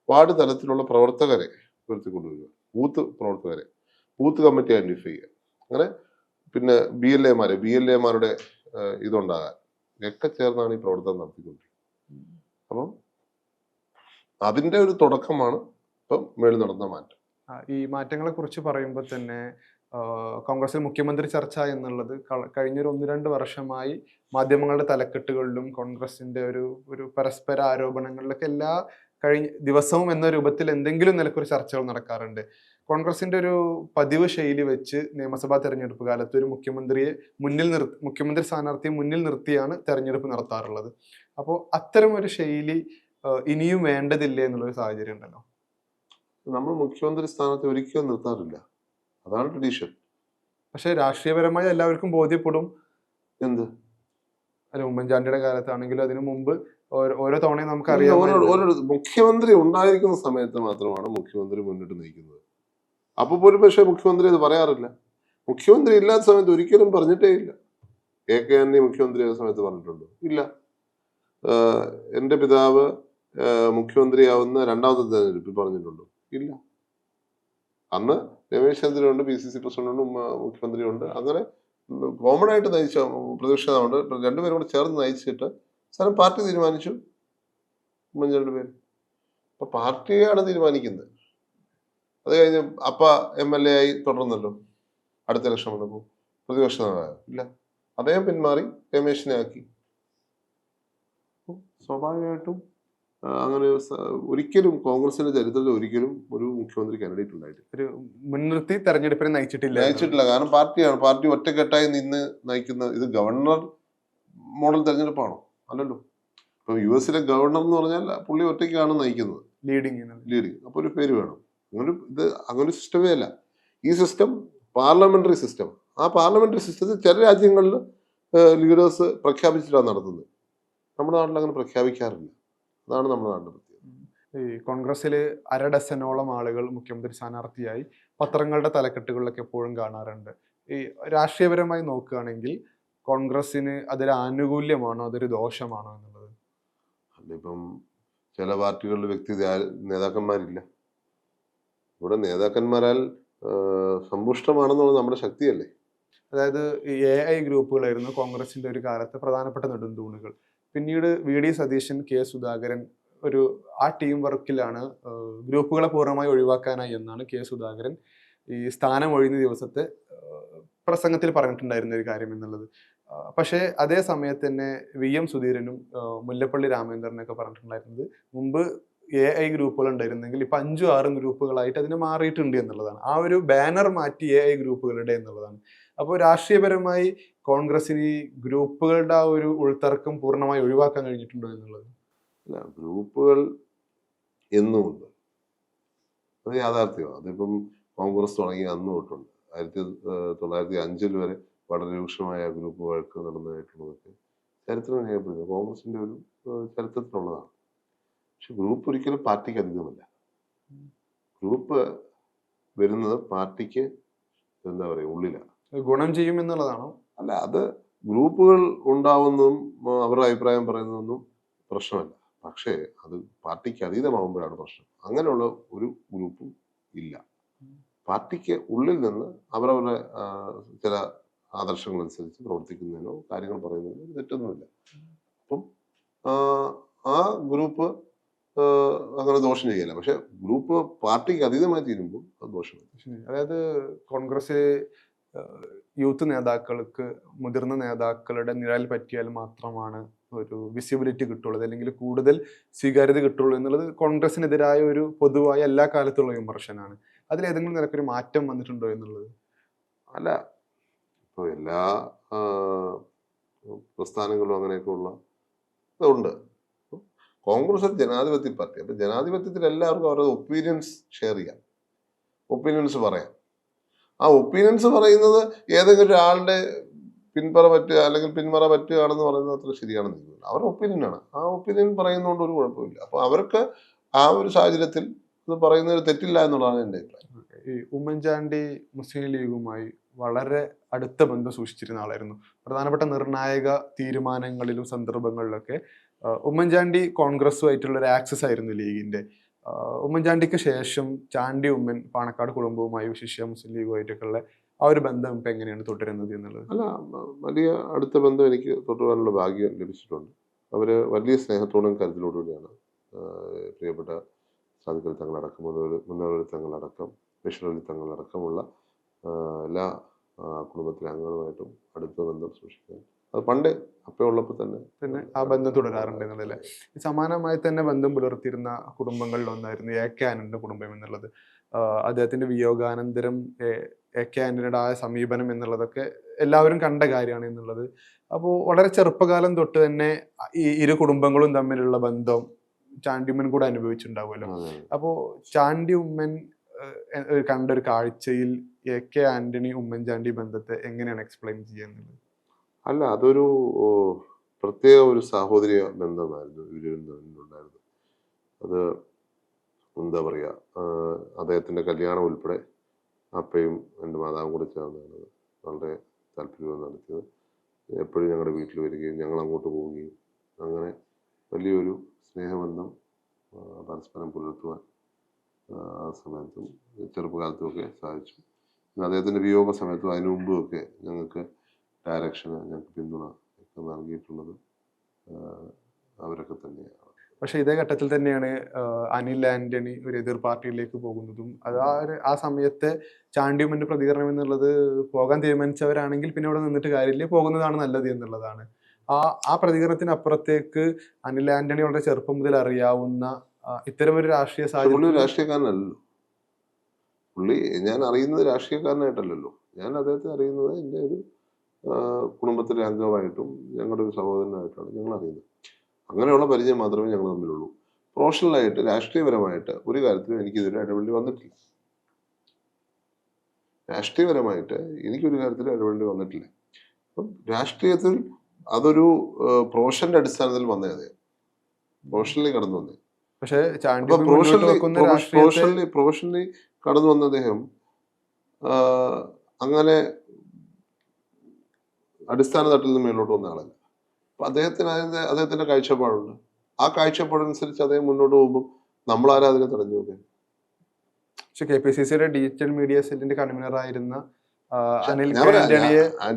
വാർഡ് തലത്തിലുള്ള പ്രവർത്തകരെ ഉയർത്തിക്കൊണ്ടുവരിക. ബൂത്ത് പ്രവർത്തകരെ ബൂത്ത് കമ്മിറ്റി ഐഡന്റിഫൈ ചെയ്യുക. അങ്ങനെ പിന്നെ ബി എൽ എമാരെ ബി എൽ എമാരുടെ ഇതുണ്ടാകാൻ. ഒക്കെ ചേർന്നാണ് ഈ പ്രവർത്തനം നടത്തിക്കൊണ്ടിരിക്കുന്നത്. അപ്പം അതിന്റെ ഒരു തുടക്കമാണ് ഇപ്പം മേളിൽ നടന്ന മാറ്റം. ഈ മാറ്റങ്ങളെ കുറിച്ച് പറയുമ്പോൾ തന്നെ കോൺഗ്രസിൽ മുഖ്യമന്ത്രി ചർച്ച എന്നുള്ളത് കഴിഞ്ഞൊരു ഒന്ന് രണ്ട് വർഷമായി മാധ്യമങ്ങളുടെ തലക്കെട്ടുകളിലും കോൺഗ്രസിന്റെ ഒരു ഒരു പരസ്പര ആരോപണങ്ങളിലൊക്കെ എല്ലാ കഴിഞ്ഞ ദിവസവും എന്ന രൂപത്തിൽ എന്തെങ്കിലും നിലക്കൊരു ചർച്ചകൾ നടക്കാറുണ്ട്. കോൺഗ്രസിന്റെ ഒരു പതിവ് ശൈലി വെച്ച് നിയമസഭാ തെരഞ്ഞെടുപ്പ് കാലത്ത് ഒരു മുഖ്യമന്ത്രിയെ മുന്നിൽ നിർ മുഖ്യമന്ത്രി സ്ഥാനാർത്ഥിയെ മുന്നിൽ നിർത്തിയാണ് തെരഞ്ഞെടുപ്പ് നടത്താറുള്ളത്. അപ്പോൾ അത്തരം ഒരു ശൈലി ഇനിയും വേണ്ടതില്ലേ എന്നുള്ളൊരു സാഹചര്യം ഉണ്ടല്ലോ? നമ്മൾ മുഖ്യമന്ത്രി സ്ഥാനത്ത് ഒരിക്കലും നിർത്താറില്ല. അതാണ് ട്രഡീഷൻ. പക്ഷെ രാഷ്ട്രീയപരമായി എല്ലാവർക്കും ബോധ്യപ്പെടും. എന്ത്? അല്ല ഉമ്മൻചാണ്ടിയുടെ കാലത്താണെങ്കിലും അതിനു മുമ്പ് ഓരോ തവണയും നമുക്ക് ഓരോ അറിയാം മുഖ്യമന്ത്രി ഉണ്ടായിരിക്കുന്ന സമയത്ത് മാത്രമാണ് മുഖ്യമന്ത്രി മുന്നിട്ട് നയിക്കുന്നത് അപ്പൊ പോലും പക്ഷേ മുഖ്യമന്ത്രി അത് പറയാറില്ല. മുഖ്യമന്ത്രി ഇല്ലാത്ത സമയത്ത് ഒരിക്കലും പറഞ്ഞിട്ടേ ഇല്ല. എ കെ ആന്റണി മുഖ്യമന്ത്രി ആ സമയത്ത് പറഞ്ഞിട്ടുണ്ടോ? ഇല്ല. എന്റെ എന്റെ പിതാവ് മുഖ്യമന്ത്രിയാവുന്ന രണ്ടാമത്തെ തെരഞ്ഞെടുപ്പിൽ പറഞ്ഞിട്ടുണ്ടോ? ഇല്ല. അന്ന് രമേശ് ഉണ്ട് പി സി സി പ്രസിഡന്റുണ്ട് ഉണ്ട് മുഖ്യമന്ത്രിയുണ്ട്. അങ്ങനെ കോമൺ ആയിട്ട് നയിച്ച പ്രതിപക്ഷ രണ്ടുപേരും കൂടെ ചേർന്ന് നയിച്ചിട്ട് സ്ഥലം പാർട്ടി തീരുമാനിച്ചു. ഉമ്മൻചാണ്ടിയുടെ പേര്. അപ്പൊ പാർട്ടിയാണ് തീരുമാനിക്കുന്നത്. അത് കഴിഞ്ഞ് അപ്പ എം എൽ എ ആയി തുടർന്നല്ലോ. അടുത്ത ഇലക്ഷൻ വന്നപ്പോൾ പ്രതിപക്ഷ നേതാവ്. ഇല്ല. അദ്ദേഹം പിന്മാറി രമേശിനെ ആക്കി. സ്വാഭാവികമായിട്ടും അങ്ങനെ ഒരു ഒരിക്കലും കോൺഗ്രസിന്റെ ചരിത്രത്തിൽ ഒരിക്കലും ഒരു മുഖ്യമന്ത്രി കാൻഡിഡേറ്റ് ഉണ്ടായിട്ടില്ല. ഒരു മുൻനിർത്തി തെരഞ്ഞെടുപ്പിനെ നയിച്ചിട്ടില്ല. നയിച്ചിട്ടില്ല. കാരണം പാർട്ടിയാണ്. പാർട്ടി ഒറ്റക്കെട്ടായി നിന്ന് നയിക്കുന്ന ഇത് ഗവർണർ മോഡൽ തെരഞ്ഞെടുപ്പാണോ? അല്ലല്ലോ. ഇപ്പൊ യു എസിലെ ഗവർണർ എന്ന് പറഞ്ഞാൽ പുള്ളി ഒറ്റയ്ക്കാണ് നയിക്കുന്നത്. ലീഡിങ് ലീഡിങ് അപ്പോൾ ഒരു പേര് വേണം. അങ്ങനെ ഇത് അങ്ങനെ സിസ്റ്റമേ അല്ല. ഈ സിസ്റ്റം പാർലമെന്ററി സിസ്റ്റം ആ പാർലമെന്ററി സിസ്റ്റത്തിൽ ചില രാജ്യങ്ങളിൽ ലീഡേഴ്സ് പ്രഖ്യാപിച്ചിട്ടാണ് നടത്തുന്നത്. നമ്മുടെ നാട്ടിൽ അങ്ങനെ പ്രഖ്യാപിക്കാറില്ല. അതാണ് നമ്മുടെ നാട്ടിലെ പ്രത്യേകത. ഈ കോൺഗ്രസ്സിൽ അര ഡസനോളം ആളുകൾ മുഖ്യമന്ത്രി സ്ഥാനാർത്ഥിയായി പത്രങ്ങളുടെ തലക്കെട്ടുകളിലൊക്കെ എപ്പോഴും കാണാറുണ്ട്. ഈ രാഷ്ട്രീയപരമായി നോക്കുകയാണെങ്കിൽ കോൺഗ്രസ്സിന് അതൊരു ആനുകൂല്യമാണോ? അതൊരു ദോഷമാണോ എന്നുള്ളത്? അതിപ്പം ചില പാർട്ടികളിൽ വ്യക്തി നേതാക്കന്മാരില്ല. ഇവിടെ നേതാക്കന്മാരാൽ സമ്പുഷ്ടമാണെന്നുള്ളത് നമ്മുടെ ശക്തിയല്ലേ? അതായത് എ ഐ ഗ്രൂപ്പുകളായിരുന്നു കോൺഗ്രസിന്റെ ഒരു കാലത്ത് പ്രധാനപ്പെട്ട നെടുന്തൂണുകൾ. പിന്നീട് V D Satheesan K Sudhakaran ഒരു ആ ടീം വർക്കിലാണ് ഗ്രൂപ്പുകളെ പൂർണമായി ഒഴിവാക്കാനായി എന്നാണ് കെ സുധാകരൻ ഈ സ്ഥാനം ഒഴിയുന്ന ദിവസത്തെ പ്രസംഗത്തിൽ പറഞ്ഞിട്ടുണ്ടായിരുന്ന ഒരു കാര്യം എന്നുള്ളത്. പക്ഷേ അതേ സമയത്ത് തന്നെ വി എം സുധീരനും മുല്ലപ്പള്ളി രാമചന്ദ്രനൊക്കെ പറഞ്ഞിട്ടുണ്ടായിരുന്നത് മുമ്പ് എ ഐ ഗ്രൂപ്പുകൾ ഉണ്ടായിരുന്നെങ്കിൽ ഇപ്പം അഞ്ചും ആറും ഗ്രൂപ്പുകളായിട്ട് അതിന് മാറിയിട്ടുണ്ട് എന്നുള്ളതാണ്. ആ ഒരു ബാനർ മാറ്റി എ ഐ ഗ്രൂപ്പുകളുടെ എന്നുള്ളതാണ്. അപ്പോൾ രാഷ്ട്രീയപരമായി കോൺഗ്രസിന് ഈ ഗ്രൂപ്പുകളുടെ ആ ഒരു ഉൾത്തർക്കം പൂർണമായി ഒഴിവാക്കാൻ കഴിഞ്ഞിട്ടുണ്ടോ എന്നുള്ളത്? അല്ല ഗ്രൂപ്പുകൾ എന്നുമുണ്ട്. അത് യാഥാർത്ഥ്യമാണ്. അതിപ്പം കോൺഗ്രസ് തുടങ്ങി അന്ന് തൊട്ടുണ്ട്. ആയിരത്തി തൊള്ളായിരത്തി അഞ്ചിൽ വരെ വളരെ രൂക്ഷമായ ഗ്രൂപ്പ് വഴക്ക് നടന്നതായിട്ടുള്ളതൊക്കെ ചരിത്രം രേഖപ്പെടുത്തുക കോൺഗ്രസിന്റെ ഒരു ചരിത്രത്തിലുള്ളതാണ്. പക്ഷെ ഗ്രൂപ്പ് ഒരിക്കലും പാർട്ടിക്ക് അധികമല്ല ഗ്രൂപ്പ് വരുന്നത് പാർട്ടിക്ക് എന്താ പറയുക ഉള്ളിലാണ്. ഗുണം ചെയ്യും എന്നുള്ളതാണോ? അല്ല അത് ഗ്രൂപ്പുകൾ ഉണ്ടാവുന്നതും അവരുടെ അഭിപ്രായം പറയുന്നതൊന്നും പ്രശ്നമല്ല. പക്ഷേ അത് പാർട്ടിക്ക് അതീതമാകുമ്പോഴാണ് പ്രശ്നം. അങ്ങനെയുള്ള ഒരു ഗ്രൂപ്പും ഇല്ല. പാർട്ടിക്ക് ഉള്ളിൽ നിന്ന് അവരവരുടെ ചില ആദർശങ്ങൾ അനുസരിച്ച് പ്രവർത്തിക്കുന്നതിനോ കാര്യങ്ങൾ പറയുന്നതിനോ തെറ്റൊന്നുമില്ല. അപ്പം ആ, ഗ്രൂപ്പ് അങ്ങനെ ദോഷം ചെയ്യില്ല പക്ഷെ ഗ്രൂപ്പ് പാർട്ടിക്ക് അതീതമായി തീരുമ്പോൾ അത് ദോഷമാണ്. അതായത് കോൺഗ്രസ് യൂത്ത് നേതാക്കൾക്ക് മുതിർന്ന നേതാക്കളുടെ നിഴൽ പറ്റിയാൽ മാത്രമാണ് ഒരു വിസിബിലിറ്റി കിട്ടുള്ളത്. അല്ലെങ്കിൽ കൂടുതൽ സ്വീകാര്യത കിട്ടുള്ളൂ എന്നുള്ളത് കോൺഗ്രസിനെതിരായ ഒരു പൊതുവായ എല്ലാ കാലത്തുള്ള വിമർശനമാണ്. അതിൽ ഏതെങ്കിലും നിലക്കൊരു മാറ്റം വന്നിട്ടുണ്ടോ എന്നുള്ളത്? അല്ല ഇപ്പോൾ എല്ലാ പ്രസ്ഥാനങ്ങളും അങ്ങനെയൊക്കെ ഉള്ള ഇതുണ്ട് കോൺഗ്രസ് ഒരു ജനാധിപത്യ പാർട്ടി. അപ്പം ജനാധിപത്യത്തിൽ എല്ലാവർക്കും അവരുടെ ഒപ്പീനിയൻസ് ഷെയർ ചെയ്യാം. ഒപ്പീനിയൻസ് പറയാം. ആ ഒപ്പീനിയൻസ് പറയുന്നത് ഏതെങ്കിലും ഒരാളുടെ പിൻപറ പറ്റുക അല്ലെങ്കിൽ പിന്മറ പറ്റുകയാണെന്ന് പറയുന്നത് അത്ര ശരിയാണെന്ന് തോന്നുന്നില്ല. തോന്നുന്നു അവരുടെ ഒപ്പീനിയനാണ് ആ ഒപ്പീനിയൻ പറയുന്നതുകൊണ്ട് ഒരു കുഴപ്പമില്ല. അപ്പോൾ അവർക്ക് ആ ഒരു സാഹചര്യത്തിൽ ഇത് പറയുന്നതിൽ തെറ്റില്ല എന്നുള്ളതാണ് എന്റെ അഭിപ്രായം. ഈ ഉമ്മൻചാണ്ടി മുസ്ലിം ലീഗുമായി വളരെ അടുത്ത ബന്ധം സൂക്ഷിച്ചിരുന്ന ആളായിരുന്നു. പ്രധാനപ്പെട്ട നിർണായക തീരുമാനങ്ങളിലും സന്ദർഭങ്ങളിലൊക്കെ ഉമ്മൻചാണ്ടി കോൺഗ്രസ്സുമായിട്ടുള്ള ഒരു ആക്സസ് ആയിരുന്നു ലീഗിന്റെ. ഉമ്മൻചാണ്ടിക്ക് ശേഷം ചാണ്ടി ഉമ്മൻ പാണക്കാട് കുടുംബവുമായി വിശിഷ്യ മുസ്ലിം ലീഗുമായിട്ടൊക്കെയുള്ള ആ ഒരു ബന്ധം ഇപ്പം എങ്ങനെയാണ് തുടരുന്നത് എന്നുള്ളത്? അല്ല വലിയ അടുത്ത ബന്ധം എനിക്ക് തുടരുവാനുള്ള ഭാഗ്യം ലഭിച്ചിട്ടുണ്ട്. അവർ വലിയ സ്നേഹത്തോടും കരുതലോടുകൂടിയാണ് പ്രിയപ്പെട്ട സാധിക്കൽ തങ്ങളടക്കം മുന്നോട്ട് തങ്ങളടക്കം ബഷീർ തങ്ങളടക്കമുള്ള എല്ലാ കുടുംബത്തിലെ അംഗങ്ങളുമായിട്ടും അടുത്ത ബന്ധം സൂക്ഷിക്കാൻ അത് പണ്ട് അപ്പോൾ ഉള്ളപ്പോൾ തന്നെ പിന്നെ ആ ബന്ധം തുടരാറുണ്ട് എന്നുള്ളതല്ലേ? സമാനമായി തന്നെ ബന്ധം പുലർത്തിയിരുന്ന കുടുംബങ്ങളിൽ ഒന്നായിരുന്നു എ കെ ആനന്ദിന്റെ കുടുംബം എന്നുള്ളത്. അദ്ദേഹത്തിന്റെ വിയോഗാനന്തരം എ- കെ ആന്റണിയുടെ ആ സമീപനം എന്നുള്ളതൊക്കെ എല്ലാവരും കണ്ട കാര്യമാണ് എന്നുള്ളത്. അപ്പോൾ വളരെ ചെറുപ്പകാലം തൊട്ട് തന്നെ ഈ ഇരു കുടുംബങ്ങളും തമ്മിലുള്ള ബന്ധം ചാണ്ടിയമ്മൻ കൂടെ അനുഭവിച്ചിട്ടുണ്ടാവുമല്ലോ. അപ്പോൾ ചാണ്ടി ഉമ്മൻ ഏഹ്, ഏഹ്, കണ്ട ഒരു കാഴ്ചയിൽ എ കെ ആന്റണി ഉമ്മൻചാണ്ടി ബന്ധത്തെ എങ്ങനെയാണ് എക്സ്പ്ലെയിൻ ചെയ്യുന്നത്? അല്ല അതൊരു പ്രത്യേക ഒരു സാഹോദര്യ ബന്ധമായിരുന്നു ഇവരുണ്ടായിരുന്നു അത് എന്താ പറയുക അദ്ദേഹത്തിന്റെ കല്യാണം ഉൾപ്പെടെ അപ്പയും എന്റെ മാതാവും കൂടെ ചേർന്നാണ് വളരെ താല്പര്യം നടത്തിയത്. എപ്പോഴും ഞങ്ങളുടെ വീട്ടിൽ വരികയും ഞങ്ങൾ അങ്ങോട്ട് പോവുകയും അങ്ങനെ വലിയൊരു സ്നേഹബന്ധം പരസ്പരം പുലർത്തുവാൻ ആ സമയത്തും ചെറുപ്പകാലത്തുമൊക്കെ സാധിച്ചു. പിന്നെ അദ്ദേഹത്തിന്റെ വിയോഗ സമയത്തും അതിനു മുമ്പും ഒക്കെ ഞങ്ങൾക്ക് ഡയറക്ഷന് ഞങ്ങൾക്ക് പിന്തുണ ഒക്കെ നൽകിയിട്ടുള്ളത് അവരൊക്കെ തന്നെയാണ്. പക്ഷേ ഇതേ ഘട്ടത്തിൽ തന്നെയാണ് അനിൽ ആന്റണി ഒരു എതിർ പാർട്ടിയിലേക്ക് പോകുന്നതും അത് ആ ഒരു ആ സമയത്തെ ചാണ്ടിയുമന്റെ പ്രതികരണം എന്നുള്ളത് പോകാൻ തീരുമാനിച്ചവരാണെങ്കിൽ പിന്നെ അവിടെ നിന്നിട്ട് കാര്യമില്ല പോകുന്നതാണ് നല്ലത് എന്നുള്ളതാണ്. ആ ആ പ്രതികരണത്തിന് അപ്പുറത്തേക്ക് അനിൽ ആന്റണി വളരെ ചെറുപ്പം മുതൽ അറിയാവുന്ന ഇത്തരം ഒരു രാഷ്ട്രീയ സാഹചര്യം രാഷ്ട്രീയക്കാരനല്ലോ പുള്ളി ഞാൻ അറിയുന്നത് രാഷ്ട്രീയക്കാരനായിട്ടല്ലല്ലോ. ഞാൻ അദ്ദേഹത്തെ അറിയുന്നത് എന്റെ ഒരു കുടുംബത്തിലെ അംഗമായിട്ടും ഞങ്ങളുടെ ഒരു സഹോദരനായിട്ടാണ് ഞങ്ങൾ അറിയുന്നത്. അങ്ങനെയുള്ള പരിചയം മാത്രമേ ഞങ്ങൾ തമ്മിലുള്ളൂ. പ്രൊഫഷണലായിട്ട് രാഷ്ട്രീയപരമായിട്ട് ഒരു കാര്യത്തിലും എനിക്കിതുവരെ ഇടപെടേണ്ടി വന്നിട്ടില്ല. രാഷ്ട്രീയപരമായിട്ട് എനിക്കൊരു കാര്യത്തിലും ഇടപെടേണ്ടി വന്നിട്ടില്ല. അപ്പം രാഷ്ട്രീയത്തിൽ അതൊരു പ്രൊഫഷന്റെ അടിസ്ഥാനത്തിൽ വന്നേ അദ്ദേഹം പ്രൊഫഷണലി കടന്നു വന്നേ. പക്ഷെ പ്രൊഫഷണലി പ്രൊഫഷണലി കടന്നു വന്ന അദ്ദേഹം അങ്ങനെ അടിസ്ഥാന തട്ടിൽ നിന്ന് മേലോട്ട് വന്ന ആളല്ല. അപ്പൊ അദ്ദേഹത്തിന് അതിന്റെ അദ്ദേഹത്തിന്റെ കാഴ്ചപ്പാടുണ്ട്. ആ കാഴ്ചപ്പാടനുസരിച്ച് അദ്ദേഹം മുന്നോട്ട് പോകുമ്പോൾ നമ്മളാരാ അതിനെ തടഞ്ഞു നോക്കാൻ? പക്ഷെ കെ പി സി സിയുടെ ഡിജിറ്റൽ മീഡിയ സെല്ലിന്റെ കൺവീനർ ആയിരുന്ന അനിൽ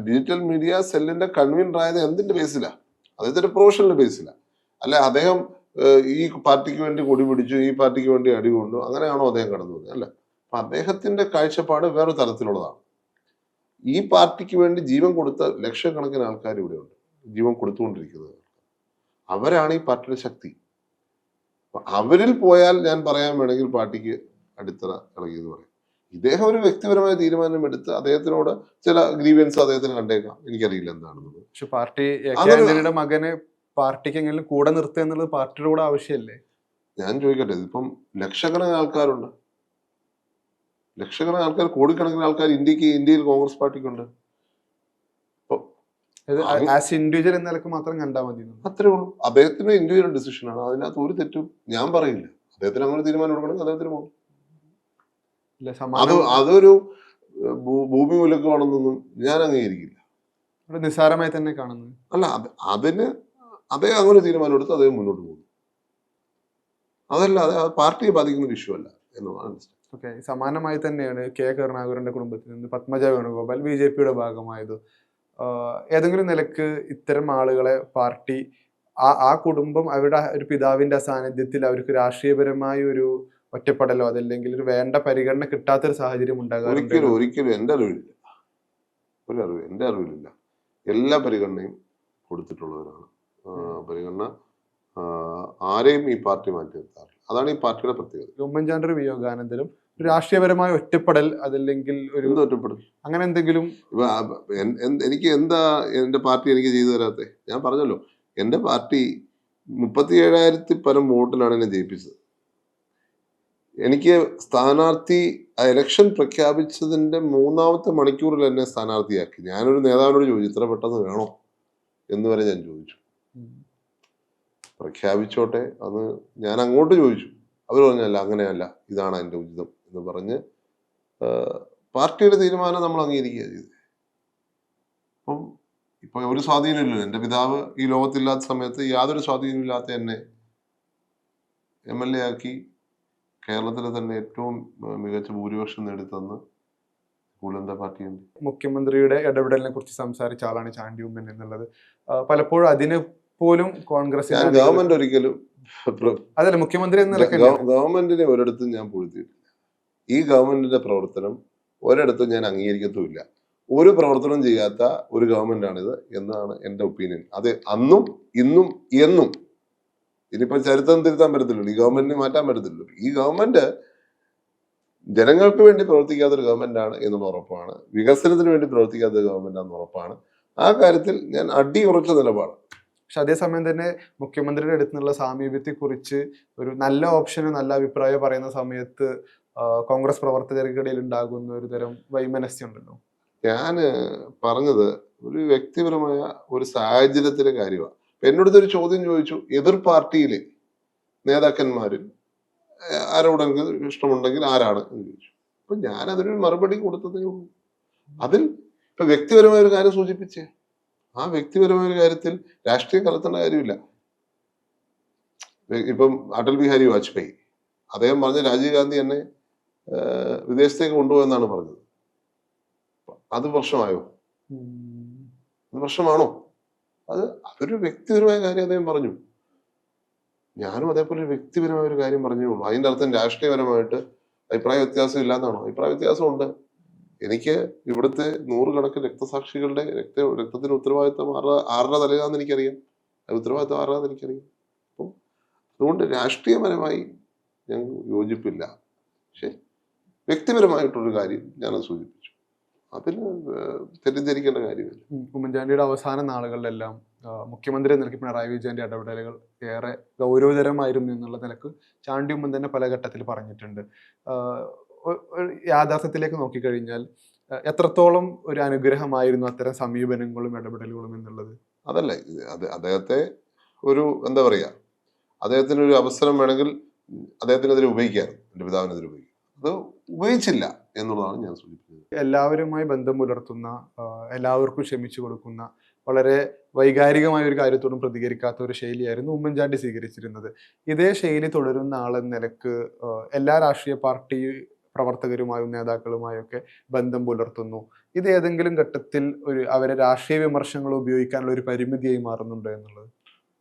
ഡിജിറ്റൽ മീഡിയ സെല്ലിന്റെ കൺവീനർ ആയത് എന്തിന്റെ ബേസിലാ അദ്ദേഹത്തിന്റെ പ്രൊഫഷണൽ ബേസിലാ അല്ലെ അദ്ദേഹം ഈ പാർട്ടിക്ക് വേണ്ടി കൊടി പിടിച്ചു ഈ പാർട്ടിക്ക് വേണ്ടി അടി കൊണ്ടു അങ്ങനെയാണോ അദ്ദേഹം കടന്നു വന്നത് അല്ല. അപ്പൊ അദ്ദേഹത്തിന്റെ കാഴ്ചപ്പാട് വേറെ തരത്തിലുള്ളതാണ്. ഈ പാർട്ടിക്ക് വേണ്ടി ജീവൻ കൊടുത്ത ലക്ഷക്കണക്കിന് ആൾക്കാർ ഇവിടെയുണ്ട്. ജീവൻ കൊടുത്തുകൊണ്ടിരിക്കുന്നത്. അവരാണ് ഈ പാർട്ടിയുടെ ശക്തി. അവരിൽ പോയാൽ ഞാൻ പറയാൻ വേണമെങ്കിൽ പാർട്ടിക്ക് അടിത്തറ എന്ന് പറയും. ഇദ്ദേഹം ഒരു വ്യക്തിപരമായ തീരുമാനം എടുത്ത് അദ്ദേഹത്തിനോട് ചില ഗ്രീവൻസ് അദ്ദേഹത്തിന് കണ്ടേക്കാം. എനിക്കറിയില്ല എന്താണെന്നുള്ളത്. പക്ഷെ പാർട്ടി മകനെ പാർട്ടിക്ക് എങ്ങനെയും കൂടെ നിർത്തുക എന്നുള്ളത് പാർട്ടിയുടെ കൂടെ ആവശ്യമല്ലേ ഞാൻ ചോദിക്കട്ടെ ഇതിപ്പം ലക്ഷക്കണക്കിന് ആൾക്കാരുണ്ട്. ലക്ഷക്കണക്കിന് ആൾക്കാർ കോടിക്കണക്കിന് ആൾക്കാർ ഇന്ത്യയ്ക്ക് ഇന്ത്യയിൽ കോൺഗ്രസ് പാർട്ടിക്കുണ്ട്. ആസ് ഇൻഡിവിജ്വൽ എന്ന നിലയ്ക്ക് മാത്രം കണ്ടാൽ മതി. അത്രേ ഉള്ളൂ. അദ്ദേഹത്തിന് ഇൻഡിവിജ്വൽ ഡിസിഷനാണ് അതിനകത്ത് ഒരു തെറ്റും ഞാൻ പറയില്ല. അദ്ദേഹത്തിന് അങ്ങനെ തീരുമാനം എടുക്കണമെങ്കിൽ അദ്ദേഹത്തിന് പോകും അത് അതൊരു ഭൂമി മുലക്കുവാണെന്നൊന്നും ഞാൻ അംഗീകരിക്കില്ല. നിസ്സാരമായി തന്നെ കാണുന്നത്. അല്ല അത് അതിന് അദ്ദേഹം അങ്ങനെ ഒരു തീരുമാനം എടുത്ത് അദ്ദേഹം മുന്നോട്ട് പോകും അതല്ലാതെ അത് പാർട്ടിയെ ബാധിക്കുന്ന ഒരു ഇഷ്യൂ അല്ല എന്നുള്ളതാണ്. ഓക്കെ സമാനമായി തന്നെയാണ് കെ കരുണാകരന്റെ കുടുംബത്തിൽ നിന്ന് പത്മജ വേണുഗോപാൽ ബി ജെ പിയുടെ ഭാഗമായത്. ഏതെങ്കിലും നിലയ്ക്ക് ഇത്തരം ആളുകളെ പാർട്ടി ആ ആ കുടുംബം അവരുടെ ഒരു പിതാവിന്റെ സാന്നിധ്യത്തിൽ അവർക്ക് രാഷ്ട്രീയപരമായ ഒരു ഒറ്റപ്പെടലോ അതല്ലെങ്കിൽ ഒരു വേണ്ട പരിഗണന കിട്ടാത്തൊരു സാഹചര്യം ഉണ്ടാകാം ഒരിക്കലും ഒരിക്കലും എന്റെ അറിവിലില്ല. ഒരു അറിവ് എന്റെ അറിവിലില്ല. എല്ലാ പരിഗണനയും കൊടുത്തിട്ടുള്ളവരാണ്. പരിഗണന ആരെയും ഈ പാർട്ടി മാറ്റി നിർത്താറില്ല അതാണ് ഈ പാർട്ടിയുടെ പ്രത്യേകത. ഉമ്മൻചാണ്ടി വിയോഗാനന്തരം രാഷ്ട്രീയപരമായ ഒറ്റപ്പെടൽ അതല്ലെങ്കിൽ ഒരു ഒറ്റപ്പെടൽ? ഒറ്റപ്പെടും അങ്ങനെ എന്തെങ്കിലും എനിക്ക് എന്താ എന്റെ പാർട്ടി എനിക്ക് ചെയ്തു തരാത്തെ? ഞാൻ പറഞ്ഞല്ലോ എന്റെ പാർട്ടി മുപ്പത്തി ഏഴായിരത്തി പരം വോട്ടിലാണ് എന്നെ ജയിപ്പിച്ചത്. എനിക്ക് സ്ഥാനാർത്ഥി ഇലക്ഷൻ പ്രഖ്യാപിച്ചതിന്റെ മൂന്നാമത്തെ മണിക്കൂറിൽ എന്നെ സ്ഥാനാർത്ഥിയാക്കി. ഞാനൊരു നേതാവിനോട് ചോദിച്ചു ഇത്ര പെട്ടെന്ന് വേണോ? എന്ന് വരെ ഞാൻ ചോദിച്ചു. പ്രഖ്യാപിച്ചോട്ടെ അത് ഞാൻ അങ്ങോട്ട് ചോദിച്ചു. അവർ പറഞ്ഞല്ല അങ്ങനെയല്ല. ഇതാണ് അതിന്റെ ഉചിതം എന്ന് പറഞ്ഞ് പാർട്ടിയുടെ തീരുമാനം നമ്മൾ അംഗീകരിക്കുക ചെയ്തത്. അപ്പം ഇപ്പൊ ഒരു സ്വാധീനമില്ലല്ലോ. എന്റെ പിതാവ് ഈ ലോകത്തില്ലാത്ത സമയത്ത് യാതൊരു സ്വാധീനമില്ലാത്ത എന്നെ എം എൽ എ ആക്കി കേരളത്തിലെ തന്നെ ഏറ്റവും മികച്ച ഭൂരിപക്ഷം നേടിത്തന്ന് കൂടുതലെന്താ പാർട്ടിയുണ്ട് മുഖ്യമന്ത്രിയുടെ ഇടപെടലിനെ കുറിച്ച് സംസാരിച്ച ആളാണ് ചാണ്ടി ഉമ്മൻ എന്നുള്ളത്. പലപ്പോഴും അതിന് പോലും കോൺഗ്രസ് ഞാൻ ഗവൺമെന്റ് ഒരിക്കലും അതല്ല മുഖ്യമന്ത്രി എന്ന ഗവൺമെന്റിനെ ഒരിടത്തും ഞാൻ പൊഴുത്തിയിട്ടില്ല ഈ ഗവൺമെന്റിന്റെ പ്രവർത്തനം ഒരിടത്തും ഞാൻ അംഗീകരിക്കത്തുമില്ല. ഒരു പ്രവർത്തനം ചെയ്യാത്ത ഒരു ഗവൺമെന്റ് ആണിത് എന്നാണ് എന്റെ ഒപ്പീനിയൻ. അത് അന്നും ഇന്നും എന്നും. ഇനിയിപ്പോ ചരിത്രം തിരുത്താൻ പറ്റത്തില്ലല്ലോ. ഈ ഗവൺമെന്റിനെ മാറ്റാൻ പറ്റത്തില്ലല്ലോ. ഈ ഗവൺമെന്റ് ജനങ്ങൾക്ക് വേണ്ടി പ്രവർത്തിക്കാത്ത ഒരു ഗവൺമെന്റാണ് എന്നുള്ള ഉറപ്പാണ്. വികസനത്തിന് വേണ്ടി പ്രവർത്തിക്കാത്ത ഗവൺമെന്റ് ഗവൺമെന്റാണെന്ന് ഉറപ്പാണ്. ആ കാര്യത്തിൽ ഞാൻ അടിയുറച്ച നിലപാട് പക്ഷെ അതേസമയം തന്നെ മുഖ്യമന്ത്രിയുടെ അടുത്ത് നിന്നുള്ള സാമീപ്യത്തെ കുറിച്ച് ഒരു നല്ല ഓപ്ഷന് നല്ല അഭിപ്രായം പറയുന്ന സമയത്ത് കോൺഗ്രസ് പ്രവർത്തകർക്കിടയിൽ ഉണ്ടാകുന്ന ഒരു തരം വൈമനസ്യം ഉണ്ടല്ലോ. ഞാൻ പറഞ്ഞത് ഒരു വ്യക്തിപരമായ ഒരു സാഹചര്യത്തിലെ കാര്യമാണ്. എന്നോടത്തെ ഒരു ചോദ്യം ചോദിച്ചു. എതിർ പാർട്ടിയിലെ നേതാക്കന്മാരിൽ ആരോടെങ്കിലും ഇഷ്ടമുണ്ടെങ്കിൽ ആരാണ് എന്ന് ചോദിച്ചു. അപ്പൊ ഞാൻ അതിനൊരു മറുപടി കൊടുത്തതേ ഉള്ളൂ. അതിൽ ഇപ്പൊ വ്യക്തിപരമായ ഒരു കാര്യം സൂചിപ്പിച്ചേ. ആ വ്യക്തിപരമായ ഒരു കാര്യത്തിൽ രാഷ്ട്രീയം കലർത്തേണ്ട കാര്യമില്ല. ഇപ്പം അടൽ ബിഹാരി വാജ്പേയി അദ്ദേഹം പറഞ്ഞ രാജീവ് ഗാന്ധി എന്നെ വിദേശത്തേക്ക് കൊണ്ടുപോയെന്നാണ് പറഞ്ഞത്. അത് പ്രശ്നമായോ അത് പ്രശ്നമാണോ അത് അതൊരു വ്യക്തിപരമായ കാര്യം അദ്ദേഹം പറഞ്ഞു. ഞാനും അതേപോലെ ഒരു വ്യക്തിപരമായ ഒരു കാര്യം പറഞ്ഞേ ഉള്ളൂ. അതിന്റെ അർത്ഥം രാഷ്ട്രീയപരമായിട്ട് അഭിപ്രായ വ്യത്യാസം ഇല്ലാന്നാണോ? അഭിപ്രായ വ്യത്യാസം ഉണ്ട് എനിക്ക് ഇവിടുത്തെ നൂറുകണക്കിന് രക്തസാക്ഷികളുടെ രക്ത രക്തത്തിന് ഉത്തരവാദിത്തം ആരുടെ ആരുടെ തലയിലാന്ന് എനിക്കറിയാം. അത് ഉത്തരവാദിത്തം ആരുടെയാന്ന് എനിക്കറിയാം. അപ്പം അതുകൊണ്ട് രാഷ്ട്രീയപരമായി ഞാൻ യോജിപ്പില്ല. പക്ഷെ വ്യക്തിപരമായിട്ടൊരു കാര്യം ഞാനത് സൂചിപ്പിച്ചു. അതിന് തെറ്റിദ്ധരിക്കേണ്ട കാര്യമില്ല. ഉമ്മൻചാണ്ടിയുടെ അവസാന നാളുകളിലെല്ലാം മുഖ്യമന്ത്രി നിലയ്ക്ക് പിണറായി വിജയന്റെ ഇടപെടലുകൾ ഏറെ ഗൗരവതരമായിരുന്നു എന്നുള്ള നിലയ്ക്ക് ചാണ്ടി ഉമ്മൻ തന്നെ പല ഘട്ടത്തിൽ പറഞ്ഞിട്ടുണ്ട്. യാഥാർത്ഥ്യത്തിലേക്ക് നോക്കിക്കഴിഞ്ഞാൽ എത്രത്തോളം ഒരു അനുഗ്രഹമായിരുന്നു അത്തരം സമീപനങ്ങളും ഇടപെടലുകളും എന്നുള്ളത്? അതല്ലേ അത് അദ്ദേഹത്തെ ഒരു എന്താ പറയുക അദ്ദേഹത്തിന് ഒരു അവസരം വേണമെങ്കിൽ അദ്ദേഹത്തിനെതിരെ ഉപയോഗിക്കാം എന്റെ പിതാവിനെതിരെ ഉപയോഗിക്കും. അത് ഉപയോഗിച്ചില്ല എന്നുള്ളതാണ് ഞാൻ സൂചിപ്പിക്കുന്നത്. എല്ലാവരുമായി ബന്ധം പുലർത്തുന്ന എല്ലാവർക്കും ക്ഷമിച്ചു കൊടുക്കുന്ന വളരെ വൈകാരികമായ ഒരു കാര്യത്തോടും പ്രതികരിക്കാത്ത ഒരു ശൈലിയായിരുന്നു ഉമ്മൻചാണ്ടി സ്വീകരിച്ചിരുന്നത്. ഇതേ ശൈലി തുടരുന്ന ആളെന്ന നിലയ്ക്ക് എല്ലാ രാഷ്ട്രീയ പാർട്ടി പ്രവർത്തകരുമായും നേതാക്കളുമായും ഒക്കെ ബന്ധം പുലർത്തുന്നു. ഇത് ഏതെങ്കിലും ഘട്ടത്തിൽ ഒരു അവരെ രാഷ്ട്രീയ വിമർശനങ്ങൾ ഉപയോഗിക്കാനുള്ള ഒരു പരിമിതിയായി മാറുന്നുണ്ടോ എന്നുള്ളത്?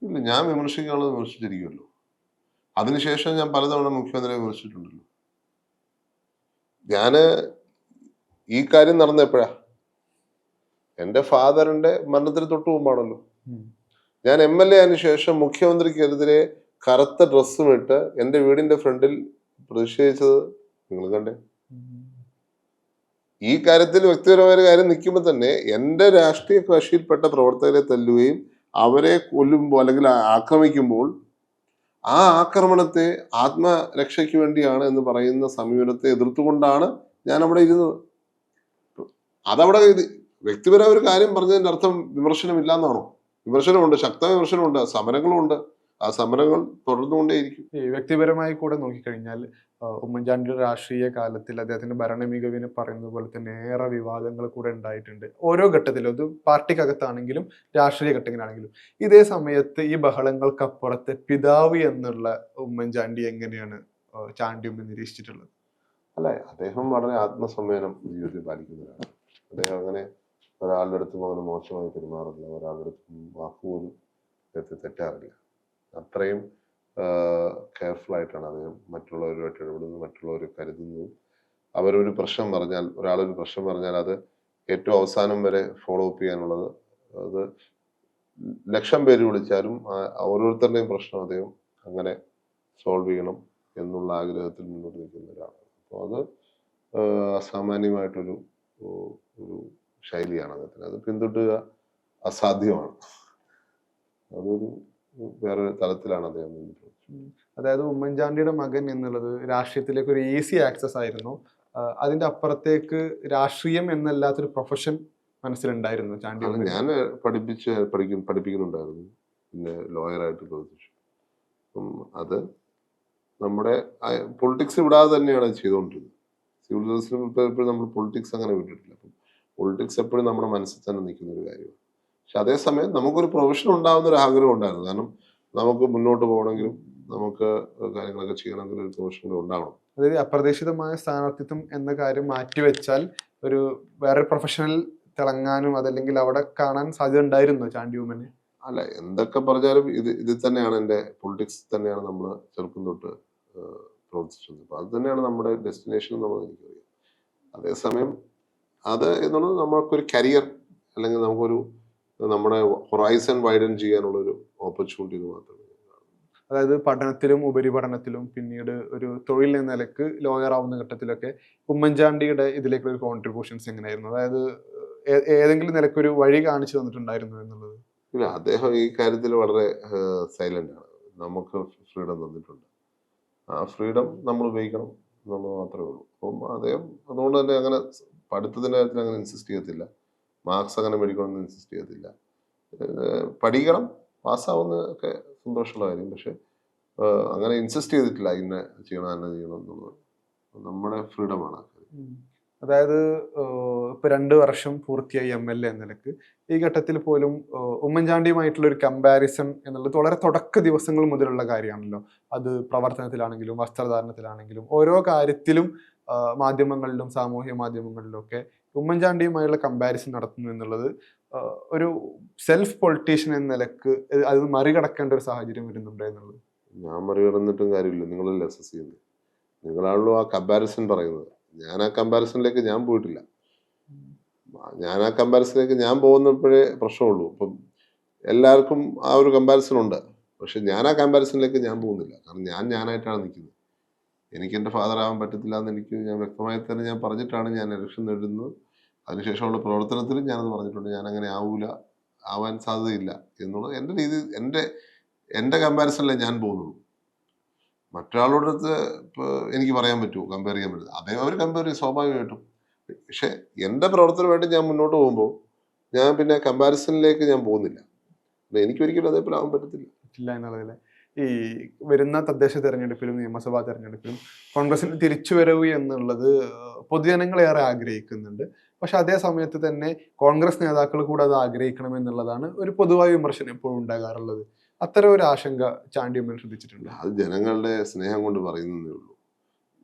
ഇല്ല ഞാൻ വിമർശിക്കാനുള്ളത് വിമർശിച്ചിരിക്കുമല്ലോ അതിനുശേഷം ഞാൻ പലതവണ മുഖ്യമന്ത്രിയെ വിമർശിച്ചിട്ടുണ്ടല്ലോ. ഞാൻ ഈ കാര്യം നടന്ന എപ്പോഴാ എന്റെ ഫാദറിന്റെ മരണത്തിന് തൊട്ട് മുമ്പാണല്ലോ. ഞാൻ എം എൽ എ ആയതിനു ശേഷം മുഖ്യമന്ത്രിക്കെതിരെ കറുത്ത ഡ്രസ്സും ഇട്ട് എന്റെ വീടിന്റെ ഫ്രണ്ടിൽ പ്രതിഷേധിച്ചത് നിങ്ങൾ കണ്ടേ. ഈ കാര്യത്തിൽ വ്യക്തിപരമായ ഒരു കാര്യം നിൽക്കുമ്പോൾ തന്നെ എന്റെ രാഷ്ട്രീയ കക്ഷിയിൽപ്പെട്ട പ്രവർത്തകരെ തല്ലുകയും അവരെ കൊല്ലുമ്പോൾ അല്ലെങ്കിൽ ആക്രമിക്കുമ്പോൾ ആ ആക്രമണത്തെ ആത്മരക്ഷയ്ക്ക് വേണ്ടിയാണ് എന്ന് പറയുന്ന സമീപനത്തെ എതിർത്തുകൊണ്ടാണ് ഞാൻ അവിടെ ഇരുന്നത്. അതവിടെ ഇത് വ്യക്തിപരമായ ഒരു കാര്യം പറഞ്ഞതിന്റെ അർത്ഥം വിമർശനമില്ല എന്നാണോ വിമർശനമുണ്ട് ശക്തമായ വിമർശനമുണ്ട് സമരങ്ങളുമുണ്ട് ആ സമരങ്ങൾ തുടർന്നുകൊണ്ടേയിരിക്കും. വ്യക്തിപരമായി കൂടെ നോക്കിക്കഴിഞ്ഞാൽ ഉമ്മൻചാണ്ടിയുടെ രാഷ്ട്രീയ കാലത്തിൽ അദ്ദേഹത്തിന്റെ ഭരണ മികവിനെ പറയുന്നത് പോലെ തന്നെ ഏറെ വിവാദങ്ങൾ കൂടെ ഉണ്ടായിട്ടുണ്ട്. ഓരോ ഘട്ടത്തിലും അത് പാർട്ടിക്കകത്താണെങ്കിലും രാഷ്ട്രീയ ഘട്ടത്തിലാണെങ്കിലും ഇതേ സമയത്ത് ഈ ബഹളങ്ങൾക്കപ്പുറത്തെ പിതാവ് എന്നുള്ള ഉമ്മൻചാണ്ടി എങ്ങനെയാണ് ചാണ്ടിയുമ്മ നിരീക്ഷിച്ചിട്ടുള്ളത്? അല്ല അദ്ദേഹം വളരെ ആത്മസംവേദനം ജീവിതത്തിൽ പാലിക്കുന്നവരാണ്. അദ്ദേഹം അങ്ങനെ ഒരാളുടെ അടുത്ത് അങ്ങനെ മോശമായി പെരുമാറില്ല ഒരാളുടെ അടുത്തും വാക്കുപോലും തെറ്റാറില്ല. അത്രയും കെയർഫുൾ ആയിട്ടാണ് അദ്ദേഹം മറ്റുള്ളവരുമായിട്ട് ഇടപെടുന്നത് മറ്റുള്ളവരെ കരുതുന്നതും. അവരൊരു പ്രശ്നം പറഞ്ഞാൽ ഒരാളൊരു പ്രശ്നം പറഞ്ഞാൽ അത് ഏറ്റവും അവസാനം വരെ ഫോളോ അപ്പ് ചെയ്യാനുള്ളത്. അത് ലക്ഷം പേര് വിളിച്ചാലും ഓരോരുത്തരുടെയും പ്രശ്നം അദ്ദേഹം അങ്ങനെ സോൾവ് ചെയ്യണം എന്നുള്ള ആഗ്രഹത്തിൽ മുന്നോട്ട് നിൽക്കുന്ന ഒരാളാണ്. അപ്പോൾ അത് അസാമാന്യമായിട്ടൊരു ഒരു ശൈലിയാണ് അദ്ദേഹത്തിന്. അത് പിന്തുടരുക അസാധ്യമാണ്. അതൊരു വേറെ തലത്തിലാണ് അദ്ദേഹം നിന്നത് അതായത് ഉമ്മൻചാണ്ടിയുടെ മകൻ എന്നുള്ളത് രാഷ്ട്രീയത്തിലേക്ക് ഒരു ഈസി ആക്സസ് ആയിരുന്നു. അതിന്റെ അപ്പുറത്തേക്ക് രാഷ്ട്രീയം എന്നല്ലാത്തൊരു പ്രൊഫഷൻ മനസ്സിലുണ്ടായിരുന്നു ചാണ്ടി ഞാൻ പഠിപ്പിച്ച് പഠിക്കും പഠിപ്പിക്കുന്നുണ്ടായിരുന്നു. പിന്നെ ലോയറായിട്ട് പ്രവർത്തിച്ചു. അപ്പം അത് നമ്മുടെ പൊളിറ്റിക്സ് വിടാതെ തന്നെയാണ് ചെയ്തുകൊണ്ടിരുന്നത്. സിവിൽ സർവീസിലും ഇപ്പോൾ നമ്മൾ പൊളിറ്റിക്സ് അങ്ങനെ വിട്ടിട്ടില്ല. അപ്പം പൊളിറ്റിക്സ് എപ്പോഴും നമ്മുടെ മനസ്സിൽ തന്നെ നിൽക്കുന്ന ഒരു കാര്യമാണ്. പക്ഷെ അതേസമയം നമുക്കൊരു പ്രൊഫഷൻ ഉണ്ടാകുന്ന ഒരു ആഗ്രഹം ഉണ്ടായിരുന്നു. കാരണം നമുക്ക് മുന്നോട്ട് പോകണമെങ്കിലും നമുക്ക് കാര്യങ്ങളൊക്കെ ചെയ്യണമെങ്കിൽ ഒരു പ്രൊഫഷൻ ഉണ്ടാവണം. അതായത് അപ്രതീക്ഷിതമായ സ്ഥാനാർത്ഥിത്വം എന്ന കാര്യം മാറ്റിവെച്ചാൽ ഒരു വേറെ പ്രൊഫഷണൽ തിളങ്ങാനും അതല്ലെങ്കിൽ അവിടെ കാണാൻ സാധ്യത ഉണ്ടായിരുന്നു ചാണ്ടി ഉമ്മന്? അല്ല എന്തൊക്കെ പറഞ്ഞാലും ഇത് ഇതിൽ തന്നെയാണ് എന്റെ പൊളിറ്റിക്സ് തന്നെയാണ് നമ്മൾ ചെറുപ്പം തൊട്ട് പ്രവർത്തിച്ചത് അപ്പൊ അത് തന്നെയാണ് നമ്മുടെ ഡെസ്റ്റിനേഷൻ എന്നുള്ളത് എനിക്കറിയാം. അതേസമയം അത് എന്നുള്ളത് നമ്മൾക്കൊരു കരിയർ അല്ലെങ്കിൽ നമുക്കൊരു നമ്മുടെ ഹൊറൈസൺ വൈഡൻ ചെയ്യാനുള്ള ഒരു ഓപ്പർച്യൂണിറ്റി മാത്രമേ അതായത് പഠനത്തിലും ഉപരിപഠനത്തിലും പിന്നീട് ഒരു തൊഴിൽ എന്ന നിലയ്ക്ക് ലോയർ ആവുന്ന ഘട്ടത്തിലൊക്കെ ഉമ്മൻചാണ്ടിയുടെ ഇതിലേക്കുള്ള ഒരു കോൺട്രിബ്യൂഷൻസ് എങ്ങനെയായിരുന്നു? അതായത് ഏതെങ്കിലും നിലക്കൊരു വഴി കാണിച്ചു തന്നിട്ടുണ്ടായിരുന്നു എന്നുള്ളത്? ഇല്ല അദ്ദേഹം ഈ കാര്യത്തിൽ വളരെ സൈലന്റ് ആണ്. നമുക്ക് ഫ്രീഡം തന്നിട്ടുണ്ട്. ആ ഫ്രീഡം നമ്മൾ ഉപയോഗിക്കണം എന്നുള്ളത് മാത്രമേ ഉള്ളൂ. അപ്പം അദ്ദേഹം അതുകൊണ്ട് തന്നെ അങ്ങനെ പഠിത്തത്തിന്റെ കാര്യത്തിൽ അങ്ങനെ ഇൻസിസ്റ്റ് ചെയ്യത്തില്ല. മാർക്സ് അങ്ങനെ മേടിക്കണമെന്ന് ഇൻസിസ്റ്റ് ചെയ്യത്തില്ല. പഠിക്കണം പാസ്സാവുന്ന ഒക്കെ സന്തോഷമുള്ള കാര്യം പക്ഷെ അങ്ങനെ ഇൻസിസ്റ്റ് ചെയ്തിട്ടില്ല ഇന്ന ചെയ്യണം എന്നെ ചെയ്യണം എന്നുള്ളത്. നമ്മുടെ ഫ്രീഡമാണ്. അതായത് ഇപ്പൊ രണ്ട് വർഷം പൂർത്തിയായി എം എൽ എ എന്ന നിലയ്ക്ക്. ഈ ഘട്ടത്തിൽ പോലും ഉമ്മൻചാണ്ടിയുമായിട്ടുള്ള ഒരു കമ്പാരിസൺ എന്നുള്ളത് വളരെ തുടക്ക ദിവസങ്ങൾ മുതലുള്ള കാര്യമാണല്ലോ. അത് പ്രവർത്തനത്തിലാണെങ്കിലും വസ്ത്രധാരണത്തിലാണെങ്കിലും ഓരോ കാര്യത്തിലും മാധ്യമങ്ങളിലും സാമൂഹ്യ മാധ്യമങ്ങളിലും ഒക്കെ ഉമ്മൻചാണ്ടിയുമായുള്ള കമ്പാരിസൺ നടത്തുന്നു എന്നുള്ളത് ഒരു സെൽഫ് പൊളിറ്റീഷ്യൻ എന്ന നിലയ്ക്ക് അത് മറികടക്കേണ്ട ഒരു സാഹചര്യം വരുന്നുണ്ട് എന്നുള്ളത്? ഞാൻ മറികടന്നിട്ടും കാര്യമില്ല. നിങ്ങളല്ലേ അസസ് ചെയ്യുന്നത്. നിങ്ങളാണല്ലോ ആ കമ്പാരിസൺ പറയുന്നത്. ഞാൻ ആ കമ്പാരിസണിലേക്ക് ഞാൻ പോയിട്ടില്ല. ഞാൻ ആ കമ്പാരിസണിലേക്ക് ഞാൻ പോകുന്നപ്പോഴേ പ്രശ്നമുള്ളൂ. ഇപ്പം എല്ലാവർക്കും ആ ഒരു കമ്പാരിസൺ ഉണ്ട്. പക്ഷെ ഞാൻ ആ കമ്പാരിസണിലേക്ക് ഞാൻ പോകുന്നില്ല. കാരണം ഞാൻ ഞാനായിട്ടാണ് നിൽക്കുന്നത്. എനിക്ക് എന്റെ ഫാദർ ആവാൻ പറ്റത്തില്ല എന്ന് എനിക്ക് ഞാൻ വ്യക്തമായി തന്നെ ഞാൻ പറഞ്ഞിട്ടാണ് ഞാൻ ഇലക്ഷൻ നേടുന്നത്. അതിനുശേഷമുള്ള പ്രവർത്തനത്തിലും ഞാനത് പറഞ്ഞിട്ടുണ്ട്. ഞാൻ അങ്ങനെ ആവൂല ആവാൻ സാധ്യതയില്ല എന്നുള്ളത് എന്റെ രീതി എന്റെ എന്റെ കമ്പാരിസണിലേ ഞാൻ പോകുന്നുള്ളൂ. മറ്റൊരാളോട് അടുത്ത് ഇപ്പോൾ എനിക്ക് പറയാൻ പറ്റുമോ? കമ്പയർ ചെയ്യാൻ പറ്റില്ല അതേ അവർ കമ്പയർ ചെയ്യും സ്വാഭാവികമായിട്ടും. പക്ഷെ എന്റെ പ്രവർത്തനമായിട്ട് ഞാൻ മുന്നോട്ട് പോകുമ്പോൾ ഞാൻ പിന്നെ കമ്പാരിസണിലേക്ക് ഞാൻ പോകുന്നില്ല. എനിക്ക് എനിക്കൊരിക്കലും അതേപോലെ ആവാൻ പറ്റത്തില്ല. പറ്റില്ല എന്നുള്ളതിൽ ഈ വരുന്ന തദ്ദേശ തെരഞ്ഞെടുപ്പിലും നിയമസഭാ തെരഞ്ഞെടുപ്പിലും കോൺഗ്രസിന് തിരിച്ചുവരവ് എന്നുള്ളത് പൊതുജനങ്ങൾ ഏറെ ആഗ്രഹിക്കുന്നുണ്ട്. പക്ഷെ അതേ സമയത്ത് തന്നെ കോൺഗ്രസ് നേതാക്കൾ കൂടെ അത് ആഗ്രഹിക്കണം എന്നുള്ളതാണ് ഒരു പൊതുവായ വിമർശനം എപ്പോഴും ഉണ്ടാകാറുള്ളത്. അത്തരം ഒരു ആശങ്ക ചാണ്ടി ചാണ്ടിയമ്മൻ ശ്രദ്ധിച്ചിട്ടുണ്ട്? അത് ജനങ്ങളുടെ സ്നേഹം കൊണ്ട് പറയുന്നതേ ഉള്ളൂ.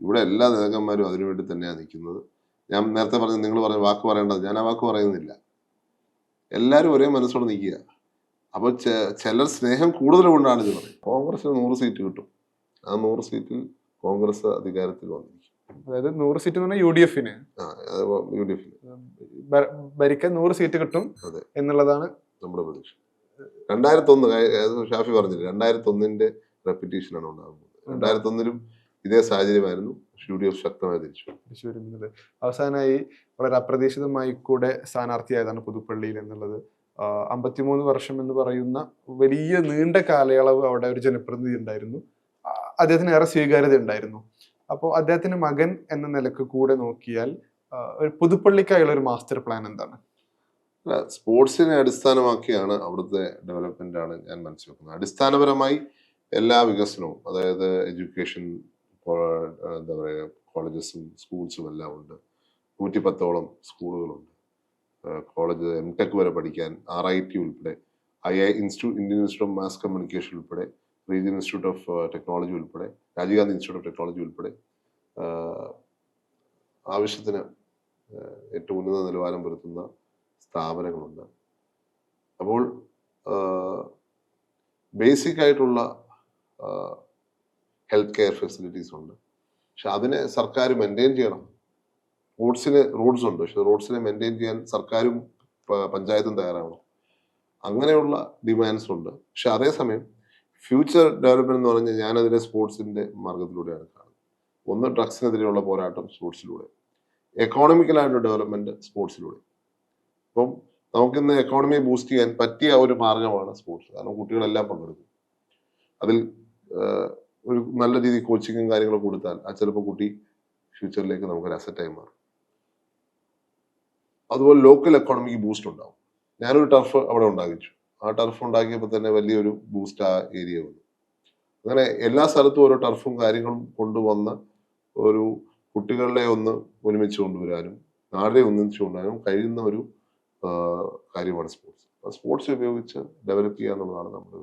ഇവിടെ എല്ലാ നേതാക്കന്മാരും അതിനുവേണ്ടി തന്നെയാണ് നിൽക്കുന്നത്. ഞാൻ നേരത്തെ പറഞ്ഞു നിങ്ങൾ പറഞ്ഞ വാക്ക് പറയേണ്ടത് ഞാൻ ആ വാക്ക് പറയുന്നില്ല. എല്ലാവരും ഒരേ മനസ്സോടെ നിൽക്കുക. അപ്പോൾ ചിലർ സ്നേഹം കൂടുതൽ കൊണ്ടാണ് ഇത് പറയുന്നത്. കോൺഗ്രസിന് നൂറ് സീറ്റ് കിട്ടും. ആ നൂറ് സീറ്റിൽ കോൺഗ്രസ് അധികാരത്തിൽ വന്നിരിക്കും. അതായത് നൂറ് സീറ്റ് എന്ന് പറഞ്ഞാൽ യു ഡി എഫിന്. യു ഡി എഫിന്. ഭരിക്കാൻ നൂറ് സീറ്റ് കിട്ടും അതെ. എന്നുള്ളതാണ് നമ്മുടെ പ്രതീക്ഷ. രണ്ടായിരത്തി ഒന്ന് ഷാഫി പറഞ്ഞില്ല രണ്ടായിരത്തി ഒന്നിന്റെ ആണ് ഉണ്ടാകുന്നത്. രണ്ടായിരത്തി ഒന്നിലും ഇതേ സാഹചര്യമായിരുന്നു. യു ഡി എഫ് ശക്തമായി തിരിച്ചു അവസാനമായി വളരെ അപ്രതീക്ഷിതമായി കൂടെ സ്ഥാനാർത്ഥിയായതാണ് പുതുപ്പള്ളിയിൽ എന്നുള്ളത്. അമ്പത്തിമൂന്ന് വർഷം എന്ന് പറയുന്ന വലിയ നീണ്ട കാലയളവ് അവിടെ ഒരു ജനപ്രതിനിധി ഉണ്ടായിരുന്നു. അദ്ദേഹത്തിന് ഏറെ സ്വീകാര്യത ഉണ്ടായിരുന്നു. അപ്പോൾ അദ്ദേഹത്തിന്റെ മകൻ എന്ന നിലയ്ക്ക് കൂടെ നോക്കിയാൽ ഒരു പുതുപ്പള്ളിക്കായുള്ള ഒരു മാസ്റ്റർ പ്ലാൻ എന്താണ്? അല്ല സ്പോർട്സിനെ അടിസ്ഥാനമാക്കിയാണ് അവിടുത്തെ ഡെവലപ്മെന്റ് ആണ് ഞാൻ മനസ്സിലാക്കുന്നത്. അടിസ്ഥാനപരമായി എല്ലാ വികസനവും അതായത് എഡ്യൂക്കേഷൻ എന്താ പറയുക കോളേജസും സ്കൂൾസും എല്ലാം ഉണ്ട്. നൂറ്റി പത്തോളം സ്കൂളുകളുണ്ട് കോളേജ് എം ടെക് വരെ പഠിക്കാൻ ആർ ഐ ടി ഉൾപ്പെടെ I I institute Indian institute of mass communication ഉൾപ്പെടെ റീജിയൻ ഇൻസ്റ്റിറ്റ്യൂട്ട് ഓഫ് ടെക്നോളജി ഉൾപ്പെടെ Rajiv Gandhi institute of technology ഉൾപ്പെടെ ആവശ്യത്തിന് ഏറ്റവും ഉന്നത നിലവാരം പുലർത്തുന്ന സ്ഥാപനങ്ങളുണ്ട്. അപ്പോൾ ബേസിക് ആയിട്ടുള്ള ഹെൽത്ത് കെയർ ഫെസിലിറ്റീസ് ഉണ്ട്. പക്ഷെ അതിനെ സർക്കാർ മെയിന്റെയിൻ ചെയ്യണം. റോഡ്സിന് റോഡ്സ് ഉണ്ട് പക്ഷെ റോഡ്സിനെ മെയിന്റെയിൻ ചെയ്യാൻ സർക്കാരും പഞ്ചായത്തും തയ്യാറാവണം. അങ്ങനെയുള്ള ഡിമാൻഡ്സ് ഉണ്ട് പക്ഷെ അതേസമയം ഫ്യൂച്ചർ ഡെവലപ്മെന്റ് എന്ന് പറഞ്ഞാൽ ഞാനതിനെ സ്പോർട്സിന്റെ മാർഗത്തിലൂടെയാണ് കാണുന്നത്. ഒന്ന് ഡ്രഗ്സിനെതിരെയുള്ള പോരാട്ടം സ്പോർട്സിലൂടെ. എക്കോണമിക്കലായിട്ടുള്ള ഡെവലപ്മെന്റ് സ്പോർട്സിലൂടെ. അപ്പം നമുക്കിന്ന് എക്കോണമിയെ ബൂസ്റ്റ് ചെയ്യാൻ പറ്റിയ ഒരു മാർഗമാണ് സ്പോർട്സ്. കാരണം കുട്ടികളെല്ലാം പങ്കെടുക്കും. അതിൽ ഒരു നല്ല രീതിയിൽ കോച്ചിങ്ങും കാര്യങ്ങളും കൊടുത്താൽ ആ ചിലപ്പോൾ കുട്ടി ഫ്യൂച്ചറിലേക്ക് നമുക്കൊരു അസറ്റായി മാറും. അതുപോലെ ലോക്കൽ എക്കോണമിക്ക് ബൂസ്റ്റ് ഉണ്ടാവും. ഞാനൊരു ടർഫ് അവിടെ ഉണ്ടാക്കിച്ചു. ആ ടർഫ് ഉണ്ടാക്കിയപ്പോൾ തന്നെ വലിയൊരു ബൂസ്റ്റ് ആ ഏരിയ വന്നു. അങ്ങനെ എല്ലാ സ്ഥലത്തും ഓരോ ടർഫും കാര്യങ്ങളും കൊണ്ടുവന്ന് ഒരു കുട്ടികളെ ഒന്ന് ഒരുമിച്ച് കൊണ്ടുവരാനും നാടിനെ ഒന്നിച്ച് കൊണ്ടുവരാനും കഴിയുന്ന ഒരു കാര്യമാണ് സ്പോർട്സ് സ്പോർട്സ് ഉപയോഗിച്ച് ഡെവലപ്പ് ചെയ്യുക എന്നുള്ളതാണ് നമ്മുടെ